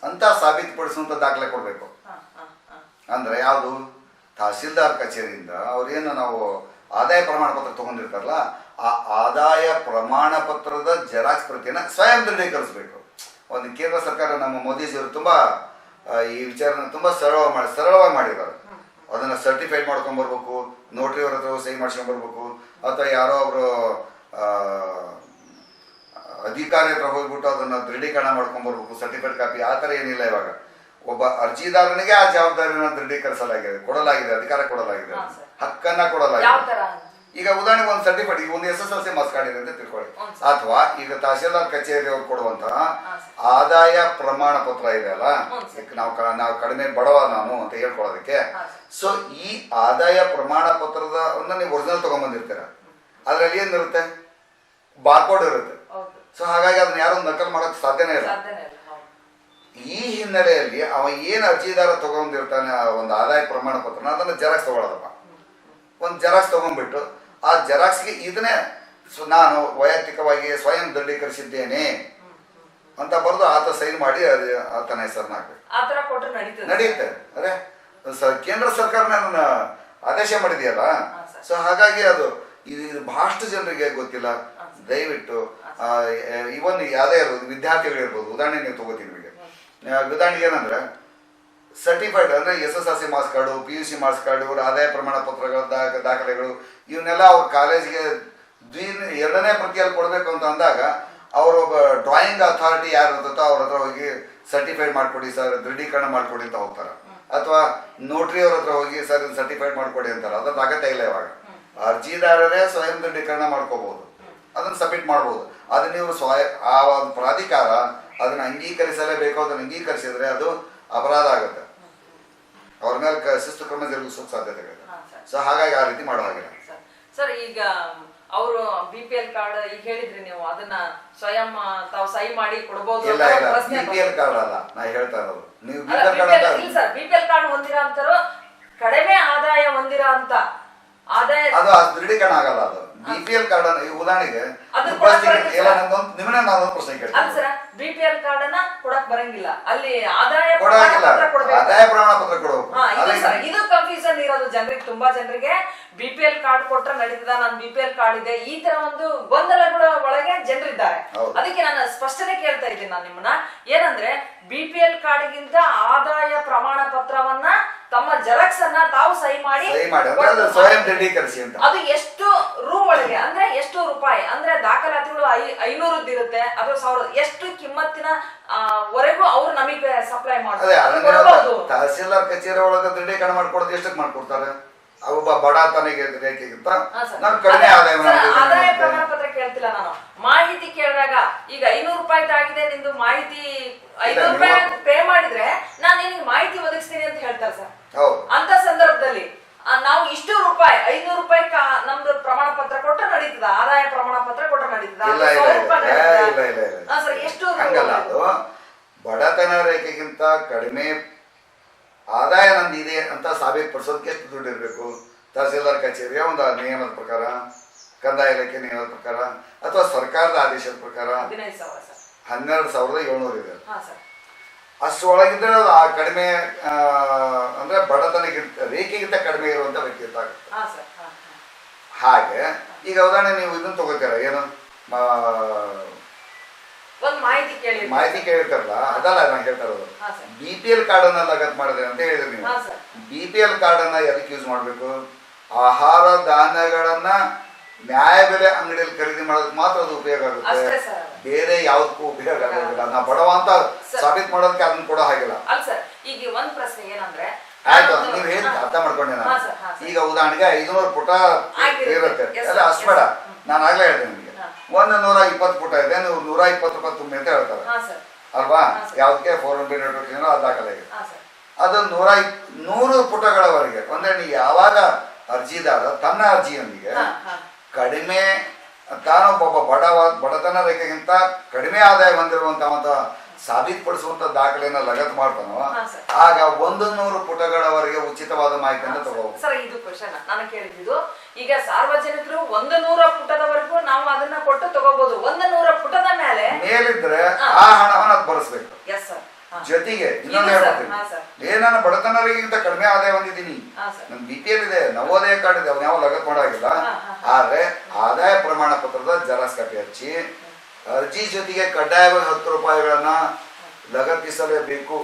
ಅಂತ ಸಾಬೀತುಪಡಿಸುವಂತ ದಾಖಲೆ ಕೊಡ್ಬೇಕು. ಅಂದ್ರೆ ಯಾವುದು? ತಹಸೀಲ್ದಾರ್ ಕಚೇರಿಯಿಂದ ಅವ್ರೇನು ನಾವು ಆದಾಯ ಪ್ರಮಾಣ ಪತ್ರ ತಗೊಂಡಿರ್ತಾರಲ್ಲ ಆ ಆದಾಯ ಪ್ರಮಾಣ ಪತ್ರದ ಜೆರಾಕ್ಸ್ ಪ್ರತಿಯನ್ನ ಸ್ವಯಂ ದೃಢೀಕರಿಸಬೇಕು. ಒಂದು ಕೇಂದ್ರ ಸರ್ಕಾರ ನಮ್ಮ ಮೋದಿಜಿಯವರು ತುಂಬಾ ಈ ವಿಚಾರನ ತುಂಬಾ ಸರಳ ಮಾಡಿ ಸರಳವಾಗಿ ಮಾಡಿದ್ದಾರೆ. ಅದನ್ನ ಸರ್ಟಿಫೈಡ್ ಮಾಡ್ಕೊಂಡ್ ಬರ್ಬೇಕು ನೋಟ್ರಿ ಅವ್ರ ಹತ್ರ ಸಹಿ ಮಾಡ್ಸ್ಕೊಂಡ್ ಬರ್ಬೇಕು ಅಥವಾ ಯಾರೋ ಒಬ್ರು ಆ, ಅಧಿಕಾರಿ ಹತ್ರ ಹೋಗ್ಬಿಟ್ಟು ಅದನ್ನ ದೃಢೀಕರಣ ಮಾಡ್ಕೊಂಡ್ ಸರ್ಟಿಫಿಕೇಟ್ ಕಾಪಿ ಆ ಥರ ಏನಿಲ್ಲ ಇವಾಗ. ಒಬ್ಬ ಅರ್ಜಿದಾರನಿಗೆ ಆ ಜವಾಬ್ದಾರಿನ ದೃಢೀಕರಿಸಲಾಗಿದೆ ಕೊಡಲಾಗಿದೆ ಅಧಿಕಾರ ಕೊಡಲಾಗಿದೆ. ಹಕ್ಕನ್ನ ಕೊಡಲಾಗಿದೆ. ಈಗ ಉದಾಹರಣೆಗೆ ಒಂದು ಸರ್ಟಿಫಿಕೇಟ್ ಈಗ ಒಂದು S S L C marks card ಇದೆ ಅಂತ ತಿಳ್ಕೊಳ್ಳಿ. ಅಥವಾ ಈಗ ತಹಶೀಲ್ದಾರ್ ಕಚೇರಿ ಅವ್ರು ಕೊಡುವಂತಹ ಆದಾಯ ಪ್ರಮಾಣ ಪತ್ರ ಇದೆ ಅಲ್ಲ? ನಾವು ನಾವು ಕಡಿಮೆ ಬಡವ ನಾನು ಅಂತ ಹೇಳ್ಕೊಳ್ಳೋದಕ್ಕೆ. ಸೊ ಈ ಆದಾಯ ಪ್ರಮಾಣ ಪತ್ರದ ನೀವು ಒರಿಜಿನಲ್ ತಗೊಂಡ್ಬಂದಿರ್ತೀರ ಅದರಲ್ಲಿ ಏನಿರುತ್ತೆ? ಬಾರ್ಕೋಡ್ ಇರುತ್ತೆ. ಸೊ ಹಾಗಾಗಿ ಅದನ್ನ ಯಾರು ನಕಲ್ ಮಾಡಕ್ ಸಾಧ್ಯನೇ ಇಲ್ಲ. ಈ ಹಿನ್ನೆಲೆಯಲ್ಲಿ ಅವ ಏನು ಅರ್ಜಿದಾರ ತಗೊಂಡಿರ್ತಾನೆ ಆ ಒಂದು ಆದಾಯ ಪ್ರಮಾಣ ಪತ್ರನ ಅದನ್ನ ಜೆರಾಕ್ಸ್ ತಗೊಳ್ಳೋದಪ್ಪ ಒಂದು ಜೆರಾಕ್ಸ್ ತಗೊಂಡ್ಬಿಟ್ಟು ಆ ಜೆರಾಕ್ಸ್ಗೆ ಇದನ್ನೇ ನಾನು ವೈಯಕ್ತಿಕವಾಗಿ ಸ್ವಯಂ ದೃಢೀಕರಿಸಿದ್ದೇನೆ ಅಂತ ಬರೆದು ಆತ ಸೈನ್ ಮಾಡಿ ಆತನ ಹೆಸರನ್ನ ನಡೀತದೆ. ನಡೆಯುತ್ತೆ ಅದೇ ಕೇಂದ್ರ ಸರ್ಕಾರನೇ ನನ್ನ ಆದೇಶ ಮಾಡಿದೆಯಲ್ಲ? ಸೊ ಹಾಗಾಗಿ ಅದು ಇದು ಬಹಳಷ್ಟು ಜನರಿಗೆ ಗೊತ್ತಿಲ್ಲ. ದಯವಿಟ್ಟು ಇವನ್ ಯಾವುದೇ ಇರ್ಬೋದು ವಿದ್ಯಾರ್ಥಿಗಳಿರ್ಬೋದು ಉದಾಹರಣೆ ನೀವು ತಗೋತೀನಿ ನಿಮಗೆ. ಉದಾಹರಣೆ ಉದಾಹರಣೆಗೆ ಏನಂದ್ರೆ ಸರ್ಟಿಫೈಡ್ ಅಂದ್ರೆ S S L C marks card P U C marks card ಇವ್ರ ಆದಾಯ ಪ್ರಮಾಣ ಪತ್ರಗಳ ದಾಖ- ದಾಖಲೆಗಳು ಇವನ್ನೆಲ್ಲ ಅವ್ರ ಕಾಲೇಜಿಗೆ ದ್ವಿ ಎರಡನೇ ಪ್ರತಿಯಲ್ಲಿ ಕೊಡಬೇಕು ಅಂತ ಅಂದಾಗ ಅವರೊಬ್ಬ ಡ್ರಾಯಿಂಗ್ ಅಥಾರಿಟಿ ಯಾರು ಇರ್ತೋ ಅವ್ರ ಹತ್ರ ಹೋಗಿ ಸರ್ಟಿಫೈಡ್ ಮಾಡ್ಕೊಡಿ ಸರ್ ದೃಢೀಕರಣ ಮಾಡ್ಕೊಡಿ ಅಂತ ಹೋಗ್ತಾರೆ. ಅಥವಾ ನೋಟ್ರಿ ಅವ್ರ ಹತ್ರ ಹೋಗಿ ಸರ್ ಸರ್ಟಿಫೈಡ್ ಮಾಡ್ಕೊಡಿ ಅಂತಾರೆ. ಅದ್ರ ಅಗತ್ಯ ಇಲ್ಲ ಇವಾಗ. ಅರ್ಜಿದಾರರೇ ಸ್ವಯಂ ದೃಢೀಕರಣ ಮಾಡ್ಕೋಬಹುದು ಅದನ್ನ ಸಬ್ಮಿಟ್ ಮಾಡ್ಬೋದು. ಅದನ್ನ ನೀವು ಸ್ವಯ ಆ ಒಂದು ಪ್ರಾಧಿಕಾರ ಅದನ್ನ ಅಂಗೀಕರಿಸಲೇಬೇಕು. ಅದನ್ನ ಅಂಗೀಕರಿಸಿದ್ರೆ ಅದು ಅಪರಾಧ ಆಗುತ್ತೆ. ಅವ್ರ ಮೇಲೆ ಶಿಸ್ತು ಕ್ರಮ ಜರುಗಿಸೋಕೆ ಸಾಧ್ಯತೆಗಳಿದೆ ಸರ್. ಸೊ ಹಾಗಾಗಿ ಆ ರೀತಿ ಮಾಡೋ ಹಾಗೆ. ಸರ್ ಈಗ ಅವರು ಬಿ ಪಿ ಎಲ್ ಕಾರ್ಡ್ ಈಗ ಹೇಳಿದ್ರಿ ನೀವು ಅದನ್ನ ಸ್ವಯಂ ತಾವು ಸಹಿ ಮಾಡಿ ಕೊಡಬಹುದು ಇಲ್ಲ ಇಲ್ಲ. ಬಿ ಪಿ ಎಲ್ ಕಾರ್ಡ್ ಅಲ್ಲ. ನಾ ಹೇಳ್ತಾ ಇರೋದು. ನೀವು ಬಿ ಪಿ ಎಲ್ ಕಾರ್ಡ್ ಇಲ್ಲ sir. B P L card ಹೊಂದಿರೋ ಅಂತರು ಕಡಿಮೆ ಆದಾಯ ಹೊಂದಿರೋ ಅಂತ ಆದಾಯ ಅದು ದೃಢೀಕರಣ ಆಗಲ್ಲ ಅದು. ಬಿ ಪಿ ಎಲ್ ಕಾರ್ಡ್ ಉದಾಹರಣೆಗೆ ನಿಮ್ಮನ್ನ ಪ್ರಶ್ನೆ ಅಲ್ಲ ಸರ್ ಬಿಪಿಎಲ್ ಕಾರ್ಡ್ ಅನ್ನ ಕೊಡಕ್ ಬರಂಗಿಲ್ಲ. ಅಲ್ಲಿ ಆದಾಯ ಕೊಡಾಗಿಲ್ಲ ಆದಾಯ ಪ್ರಮಾಣ ಪತ್ರ ಕೊಡಬೇಕು ಇದು ಅಲ್ಲಿ- ಸರ್ ಇದು ಕನ್ಫ್ಯೂಷನ್ ಇರೋದು ಜನರಿಗೆ ತುಂಬಾ ಜನರಿಗೆ. ಬಿಪಿಎಲ್ ಕಾರ್ಡ್ ಕೊಟ್ರೆ ನಡೀತದ ನನ್ ಬಿಪಿಎಲ್ ಕಾರ್ಡ್ ಇದೆ. ಈ ತರ ಒಂದು ಗೊಂದಲಗಳ ಒಳಗೆ ಜನರಿದ್ದಾರೆ. ಅದಕ್ಕೆ ನಾನು ಸ್ಪಷ್ಟನೆ ಕೇಳ್ತಾ ಇದ್ದೀನಿ ನಾನು ನಿಮ್ಮನ್ನ. ಏನಂದ್ರೆ ಬಿಪಿಎಲ್ ಕಾರ್ಡಿಗಿಂತ ಆದಾಯ ಪ್ರಮಾಣ ಪತ್ರವನ್ನ ತಮ್ಮ ಜೆರಾಕ್ಸ್ ಅನ್ನ ತಾವು ಸಹಿ ಮಾಡಿ ಅದು ಎಷ್ಟು ರೂ ಒಳಗೆ ಅಂದ್ರೆ ಎಷ್ಟು ರೂಪಾಯಿ ಅಂದ್ರೆ ದಾಖಲಾತಿಗಳು ಐ ಐನೂರದ್ದು ಇರುತ್ತೆ. ಅಥವಾ ಸಾವಿರ ಎಷ್ಟು ಕಿಮ್ಮತ್ತಿನ ವರೆಗೂ ಅವ್ರು ನಮಗೆ ಸಪ್ಲೈ ಮಾಡ್ತಾರೆ. ತಹಸೀಲ್ದಾರ್ ಕಚೇರಿ ಒಳಗೆ ದೃಢೀಕರಣ ಮಾಡ್ಕೊಡೋದು ಎಷ್ಟಕ್ಕೆ ಮಾಡ್ಕೊಡ್ತಾರೆ? ಒಬ್ಬ ಬಡ ತನಗೆ ರೇಖೆಗಿಂತ. ನಾನು ಕಡಿಮೆ ಆದಾಯ ಆದಾಯ ಪ್ರಮಾಣ ಪತ್ರ ಕೇಳ್ತಿಲ್ಲ ನಾನು. ಮಾಹಿತಿ ಕೇಳಿದಾಗ ಈಗ ಐನೂರು ರೂಪಾಯಿ ಆಗಿದೆ ನಿಮ್ದು ಮಾಹಿತಿ ಐನೂರು ರೂಪಾಯಿ ಪೇ ಮಾಡಿದ್ರೆ ನಾನು ನಿನಗೆ ಮಾಹಿತಿ ಒದಗಿಸ್ತೀನಿ ಅಂತ ಹೇಳ್ತಾರೆ ಸರ್. ಅಂತ ಸಂದರ್ಭದಲ್ಲಿ ನಾವು ಇಷ್ಟು ರೂಪಾಯಿ ಐನೂರು ರೂಪಾಯಿ ನಮ್ದು ಪ್ರಮಾಣ ಪತ್ರ ಕೊಟ್ಟರೆ ನಡೀತದ ಆದಾಯ ಇಲ್ಲ ಇಲ್ಲ ಇಲ್ಲ. ಇಲ್ಲ ಎಷ್ಟು ಹಂಗಲ್ಲ ಅದು. ಬಡತನ ರೇಖೆಗಿಂತ ಕಡಿಮೆ ಆದಾಯ ನಂದಿದೆ ಅಂತ ಸಾಬೀತುಪಡಿಸೋದಕ್ಕೆ ಎಷ್ಟು ದುಡ್ಡು ಇರಬೇಕು? ತಹಸೀಲ್ದಾರ್ ಕಚೇರಿಯ ಒಂದು ನಿಯಮದ ಪ್ರಕಾರ ಕಂದಾಯ ಇಲಾಖೆ ನಿಯಮದ ಪ್ರಕಾರ ಅಥವಾ ಸರ್ಕಾರದ ಆದೇಶದ ಪ್ರಕಾರ? ಹನ್ನೆರಡು ಸಾವಿರದ ಏಳ್ನೂರು ಇದೆ. ಅಷ್ಟೊಳಗಿದ್ರೆ ಅದು ಆ ಕಡಿಮೆ ಅಂದ್ರೆ ಬಡತನಗಿಂತ ರೇಖೆಗಿಂತ ಕಡಿಮೆ ಇರುವಂತ ವ್ಯಕ್ತಿ. ಹಾಗೆ ಈಗ ಉದಾಹರಣೆ ನೀವು ಇದನ್ನ ತಗೋತೀರ? ಏನು? ಮಾಹಿತಿ ಕೇಳಿ. ಮಾಹಿತಿ ಕೇಳಿರ್ತಾರಲ್ಲ ಅದಲ್ಲ ನಾನು ಹೇಳ್ತಾ ಇರೋದು. ಬಿ ಪಿ ಎಲ್ ಕಾರ್ಡ್ ಅನ್ನ ಲಗತ್ ಮಾಡಿದೆ ಅಂತ ಹೇಳಿದ್ರಿ ನೀವು. ಬಿ ಪಿ ಎಲ್ ಕಾರ್ಡ್ ಅನ್ನ ಎದಕ್ಕೆ ಯೂಸ್ ಮಾಡಬೇಕು? ಆಹಾರ ಧಾನ್ಯಗಳನ್ನ ನ್ಯಾಯಬೆಲೆ ಅಂಗಡಿಯಲ್ಲಿ ಖರೀದಿ ಮಾಡೋದಕ್ಕೆ ಮಾತ್ರ ಅದು ಉಪಯೋಗ ಆಗುತ್ತೆ. ಬೇರೆ ಯಾವ್ದಕ್ಕೂ ಉಪಯೋಗ ಆಗೋದಿಲ್ಲ. ನಾ ಬಡವ ಅಂತ. ಸಾಬೀತ್ ಮಾಡೋದಕ್ಕೆ ಅದನ್ನ ಕೂಡ ಹಾಗಿಲ್ಲ. ಅಲ್ಲ ಸರ್ ಈಗ ಒಂದ್ ಪ್ರಶ್ನೆ ಏನಂದ್ರೆ ಆಯ್ತು ನೀವು ಹೇಳಿ. ಅರ್ಥ ಮಾಡ್ಕೊಂಡೆ ನಾನು. ಈಗ ಉದಾಹರಣೆಗೆ ಐದುನೂರು ಪುಟ. ಇರುತ್ತೆ. ಅಲ್ಲ ಅಷ್ಟು ಬೇಡ. ನಾನು ಆಗ್ಲೇ ಹೇಳ್ತೇನೆ. ಒಂದು ನೂರ ಇಪ್ಪತ್ತು ಪುಟ ಇದೆ ನೀವು ನೂರ ಇಪ್ಪತ್ತು ರೂಪಾಯಿ ತುಂಬಿ ಅಂತ ಹೇಳ್ತಾರೆ. ಅಲ್ವಾ. ಯಾವ್ದಕ್ಕೆ? ಫೋರ್ ಹಂಡ್ರೆಡ್ ನೆಟ್ವರ್ಕ್ ಅದು ದಾಖಲೆ ಇದೆ ಅದು ನೂರ ನೂರು ಪುಟಗಳವರೆಗೆ ಅಂದ್ರೆ ನೀವು ಯಾವಾಗ ಅರ್ಜಿದಾರ ತನ್ನ ಅರ್ಜಿಯೊಂದಿಗೆ ಕಡಿಮೆ ತಾನೊಬ್ಬ ಬಡವ ಬಡತನ ರೇಖೆಗಿಂತ ಕಡಿಮೆ ಆದಾಯ ಬಂದಿರುವಂತ ಒಂದು ಸಾಬೀತುಪಡಿಸುವಂತ ದಾಖಲೆಯನ್ನ ಲಗತ್ ಮಾಡ್ತಾನೋ. ಆಗ ಒಂದು ನೂರು ಪುಟಗಳವರೆಗೆ ಉಚಿತವಾದ ಮಾಹಿತಿಯನ್ನು ತಗೋಬಹುದು. ಈಗ ಸಾರ್ವಜನಿಕರು ಒಂದ ನೂರ ಪುಟದವರೆಗೂ ನಾವು ಅದನ್ನ ಕೊಟ್ಟು ತಗೋಬಹುದು ಒಂದು ನೂರ ಪುಟದ ಮೇಲೆ ಮೇಲಿದ್ರೆ ಆ ಹಣವನ್ನ ಬಳಸಬೇಕು ಜೊತೆಗೆ ಇನ್ನೊಂದು ಹೇಳ್ತೀನಿ ಏ ನಾನು ಬಡತನರಿಗಿಂತ ಕಡಿಮೆ ಆದಾಯ ಹೊಂದಿದ್ದೀನಿ. ನನ್ ಬಿ ಪಿ ಎಲ್ ಇದೆ ನವೋದಯ ಕಾರ್ಡ್ ಇದೆ ಯಾವ ಲಗತ್ ಮಾಡಾಗಿಲ್ಲ. ಆದ್ರೆ ಆದಾಯ ಪ್ರಮಾಣ ಪತ್ರದ ಜರಾಸ್ ಕಾಪಿ ಹಚ್ಚಿ ಅರ್ಜಿ. ಜೊತೆಗೆ ಕಡ್ಡಾಯವಾಗಿ ಹತ್ತು ರೂಪಾಯಿಗಳನ್ನ ಲಗತ್ತಿಸಲೇಬೇಕು.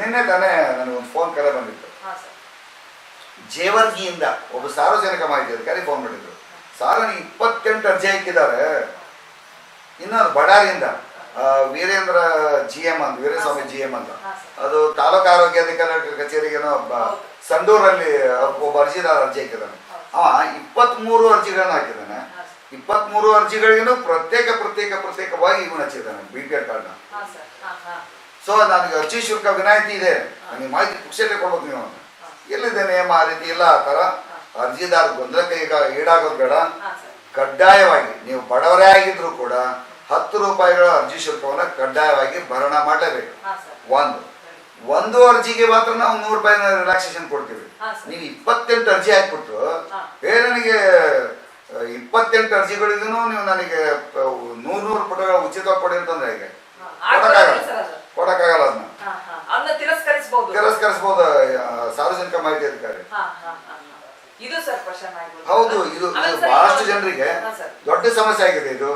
ನಿನ್ನೆ ತಾನೇ ನನಗೊಂದು ಫೋನ್ ಕರೆ ಬಂದಿತ್ತು. ಜೇವರ್ಗಿಯಿಂದ ಒಬ್ಬ ಸಾರ್ವಜನಿಕ ಮಾಹಿತಿ ಅಧಿಕಾರಿ ಫೋನ್ ಮಾಡಿದ್ರು. ನನಗೆ ಇಪ್ಪತ್ತೆಂಟು ಅರ್ಜಿ ಹಾಕಿದ್ದಾರೆ. ಇನ್ನೊಂದು ಬಡಾರಿಯಿಂದ ವೀರೇಂದ್ರ ಜಿ ಎಂ ಅಂತ ವೀರೇಸ್ವಾಮಿ ಜಿ ಎಂ ಅಂತ ಅದು ತಾಲೂಕು ಆರೋಗ್ಯಾಧಿಕಾರಿ ಕಚೇರಿಗೇನೋ ಹೌದು. ಸಂಡೂರಲ್ಲಿ ಒಬ್ಬ ಅರ್ಜಿದಾರ ಅರ್ಜಿ ಹಾಕಿದ್ದಾನೆ. ಅವ ಇಪ್ಪತ್ಮೂರು ಅರ್ಜಿಗಳನ್ನ ಹಾಕಿದ್ದಾನೆ. ಇಪ್ಪತ್ಮೂರು ಅರ್ಜಿಗಳಿಗೂ ಪ್ರತ್ಯೇಕ ಪ್ರತ್ಯೇಕ ಪ್ರತ್ಯೇಕವಾಗಿ ಇವನು ಹಚ್ಚಿದ್ದಾನೆ ಬಿ ಪಿ ಎಲ್ ಕಾರ್ಡ್ನ. ಸೊ ನನಗೆ ಅರ್ಜಿ ಶುಲ್ಕ ವಿನಾಯಿತಿ ಇದೆ. ನನಗೆ ಮಾಹಿತಿ ಪುಕ್ಷತೆ ಕೊಡ್ಬೇಕು ನೀವು ಅಂತ. ಎಲ್ಲಿದೆ ನಿಯಮ ಆ ರೀತಿ ಇಲ್ಲ ಆ ಥರ. ಅರ್ಜಿದಾರ ಗೊಂದಲಕ್ಕೆ ಈಗ ಈಡಾಗೋದು ಬೇಡ. ಕಡ್ಡಾಯವಾಗಿ ನೀವು ಬಡವರೇ ಆಗಿದ್ರು ಕೂಡ ಹತ್ತು ರೂಪಾಯಿಗಳ ಅರ್ಜಿ ಶುಲ್ಕವನ್ನು ಕಡ್ಡಾಯವಾಗಿ ಭರಣ ಮಾಡಲೇಬೇಕು. ಒಂದು. ಒಂದು ಅರ್ಜಿಗೆ ಮಾತ್ರ ನಾವು ನೂರು ರೂಪಾಯಿನ ರಿಲ್ಯಾಕ್ಸೇಷನ್ ಕೊಡ್ತೀವಿ. ನೀವು ಇಪ್ಪತ್ತೆಂಟು ಅರ್ಜಿ ಹಾಕ್ಬಿಟ್ಟು. ಏ ನನಗೆ ಇಪ್ಪತ್ತೆಂಟು ಅರ್ಜಿಗಳಿಗೂ ನೀವು ನನಗೆ ನೂರು ನೂರು ಪುಟಗಳ ಉಚಿತ ಕೊಡಿ ಅಂತಂದ್ರೆ ಹೇಗೆ? ಕೊಡಕ್ಕಾಗಲ್ಲ. ಕೊಡಕ್ಕಾಗಲ್ಲ ಅದನ್ನ ತಿರಸ್ಕರಿಸಬಹುದು ಸಾರ್ವಜನಿಕ ಮಾಹಿತಿ ಅಧಿಕಾರಿ. ಇದು ಹೌದು ಇದು ಬಹಳಷ್ಟು ಜನರಿಗೆ. ದೊಡ್ಡ ಸಮಸ್ಯೆ ಆಗಿದೆ ಇದು.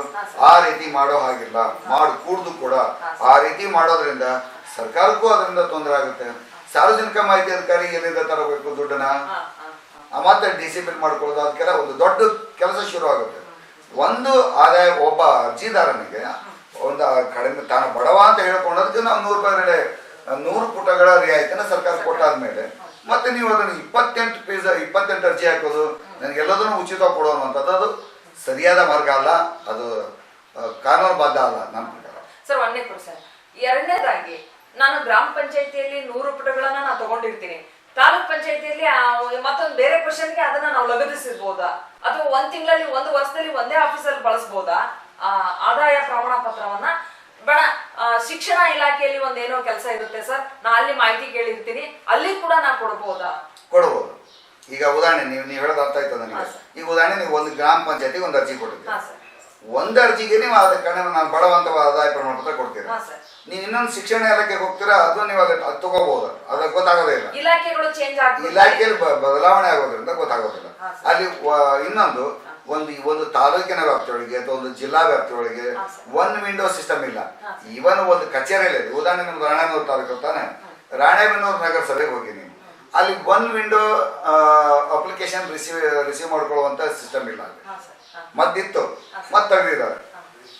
ಆ ರೀತಿ ಮಾಡೋ ಹಾಗಿಲ್ಲ. ಮಾಡು ಕೂಡ್ದು ಕೂಡ ಆ ರೀತಿ ಮಾಡೋದ್ರಿಂದ ಸರ್ಕಾರಕ್ಕೂ ಅದರಿಂದ ತೊಂದರೆ ಆಗುತ್ತೆ. ಸಾರ್ವಜನಿಕ ಮಾಹಿತಿ ಅಧಿಕಾರಿ ಎಲ್ಲಿಂದ ತರಬೇಕು ದುಡ್ಡನ್ನ? ಮತ್ತೆ ಡಿಸಿಪ್ಲಿನ್ ಮಾಡ್ಕೊಳ್ಳೋದು ಅದಕ್ಕೆಲ್ಲ ಒಂದು ದೊಡ್ಡ ಕೆಲಸ ಶುರು ಆಗುತ್ತೆ. ಒಂದು ಆದಾಯ ಒಬ್ಬ ಅರ್ಜಿದಾರನಿಗೆ ಒಂದು ಕಡಿಮೆ ತಾನು ಬಡವ ಅಂತ ಹೇಳ್ಕೊಂಡದಕ್ಕೆ ನಾವು ನೂರು ರೂಪಾಯಿ ನೂರು ಪುಟಗಳ ರಿಯಾಯಿತಿನ ಸರ್ಕಾರ ಕೊಟ್ಟಾದ್ಮೇಲೆ ಮತ್ತೆ ನೀವು ಅದನ್ನು ಇಪ್ಪತ್ತೆಂಟು ಪೇಜ್ ಇಪ್ಪತ್ತೆಂಟು ಅರ್ಜಿ ಹಾಕೋದು ನನಗೆಲ್ಲದನ್ನು ಉಚಿತ ಕೊಡೋನು ಅಂತದ್ದು ಅದು ಸರಿಯಾದ ಮಾರ್ಗ ಅಲ್ಲ ಅದು ಕಾನೂನು ಬದ್ಧ ಅಲ್ಲ ನಮ್ಮ ಪ್ರಕಾರ. ಸರ್ ಒಂದನೇ ಸರ್. ಎರಡನೇದಾಗಿ ನಾನು ಗ್ರಾಮ ಪಂಚಾಯತಿಯಲ್ಲಿ ನೂರು ಪುಟಗಳನ್ನ ನಾನು ತಗೊಂಡಿರ್ತೀನಿ. ತಾಲೂಕ್ ಪಂಚಾಯತಿಯಲ್ಲಿ ಮತ್ತೊಂದು ಬೇರೆ ಕ್ವಶನ್ಗೆ ಅದನ್ನ ನಾವು ಲಗತ್ತಿಸಿರ್ಬೋದಾ? ಅಥವಾ ಒಂದ್ ತಿಂಗಳಲ್ಲಿ ಒಂದು ವರ್ಷದಲ್ಲಿ ಒಂದೇ ಆಫೀಸಲ್ಲಿ ಬಳಸ್ಬೋದಾ? ಆ, ಆದಾಯ ಪ್ರಮಾಣ ಪತ್ರವನ್ನ ಬೇಡ. ಶಿಕ್ಷಣ ಇಲಾಖೆಯಲ್ಲಿ ಒಂದೇನೋ ಕೆಲಸ ಇರುತ್ತೆ ಸರ್. ನಾ ಅಲ್ಲಿ ಮಾಹಿತಿ ಕೇಳಿರ್ತೀನಿ. ಅಲ್ಲಿ ಕೂಡ ನಾ ಕೊಡ್ಬೋದಾ? ಕೊಡ್ಬೋದು. ಈಗ ಉದಾಹರಣೆ ನೀವು ನೀವು ಹೇಳೋದು ಅರ್ಥ ಆಯ್ತು ನನಗೆ ಈಗ ಉದಾಹರಣೆ ನೀವು ಒಂದು ಗ್ರಾಮ ಪಂಚಾಯತಿಗೆ ಒಂದು ಅರ್ಜಿ ಕೊಡ್ತೀರಿ ಕೊಟ್ಟಿದ್ದೀರಿ ಒಂದು ಅರ್ಜಿಗೆ ನೀವು ಅದಕ್ಕೆ ನಾನು ಬಡವಂತವಾದ ಆದಾಯ ಪ್ರಮಾಣ ಪತ್ರ ಕೊಡ್ತೀರಿ ನೀವು ಇನ್ನೊಂದು ಶಿಕ್ಷಣ ಇಲಾಖೆಗೆ ಹೋಗ್ತೀರಾ? ಅದು ನೀವು ಅದ ಅದು ತಗೋಬಹುದು ಅದಕ್ಕೆ ಗೊತ್ತಾಗೋದೇ ಇಲ್ಲ. ಇಲಾಖೆಗಳು ಚೇಂಜ್ ಆಗ ಇಲಾಖೆಯಲ್ಲಿ ಬದಲಾವಣೆ ಆಗೋದ್ರಿಂದ ಗೊತ್ತಾಗೋದಿಲ್ಲ. ಅಲ್ಲಿ ಇನ್ನೊಂದು ಒಂದು ಒಂದು ತಾಲೂಕಿನ ವ್ಯಾಪ್ತಿಯೊಳಗೆ ಅಥವಾ ಒಂದು ಜಿಲ್ಲಾ ವ್ಯಾಪ್ತಿಯೊಳಗೆ ಒಂದು ಒನ್ ವಿಂಡೋ ಸಿಸ್ಟಮ್ ಇಲ್ಲ. ಇವನ್ ಒಂದು ಕಚೇರಿಯಲ್ಲಿ ಉದಾಹರಣೆಗೆ ಒಂದು ನಿಮ್ದು ರಾಣೆಬೆನ್ನೂರು ತಾಲೂಕು ತಾನೆ. ರಾಣೆಬೆನ್ನೂರು ನಗರಸಭೆಗೆ ಹೋಗಿ ನೀವು. ಅಲ್ಲಿ one window application receive receive ಮಾಡ್ಕೊಳ್ಳುವಂತ system ಇಲ್ಲ ಮತ್ತಿತ್ತು. ಮತ್ತೆ ತೆಗೆದಿದ್ದಾರೆ.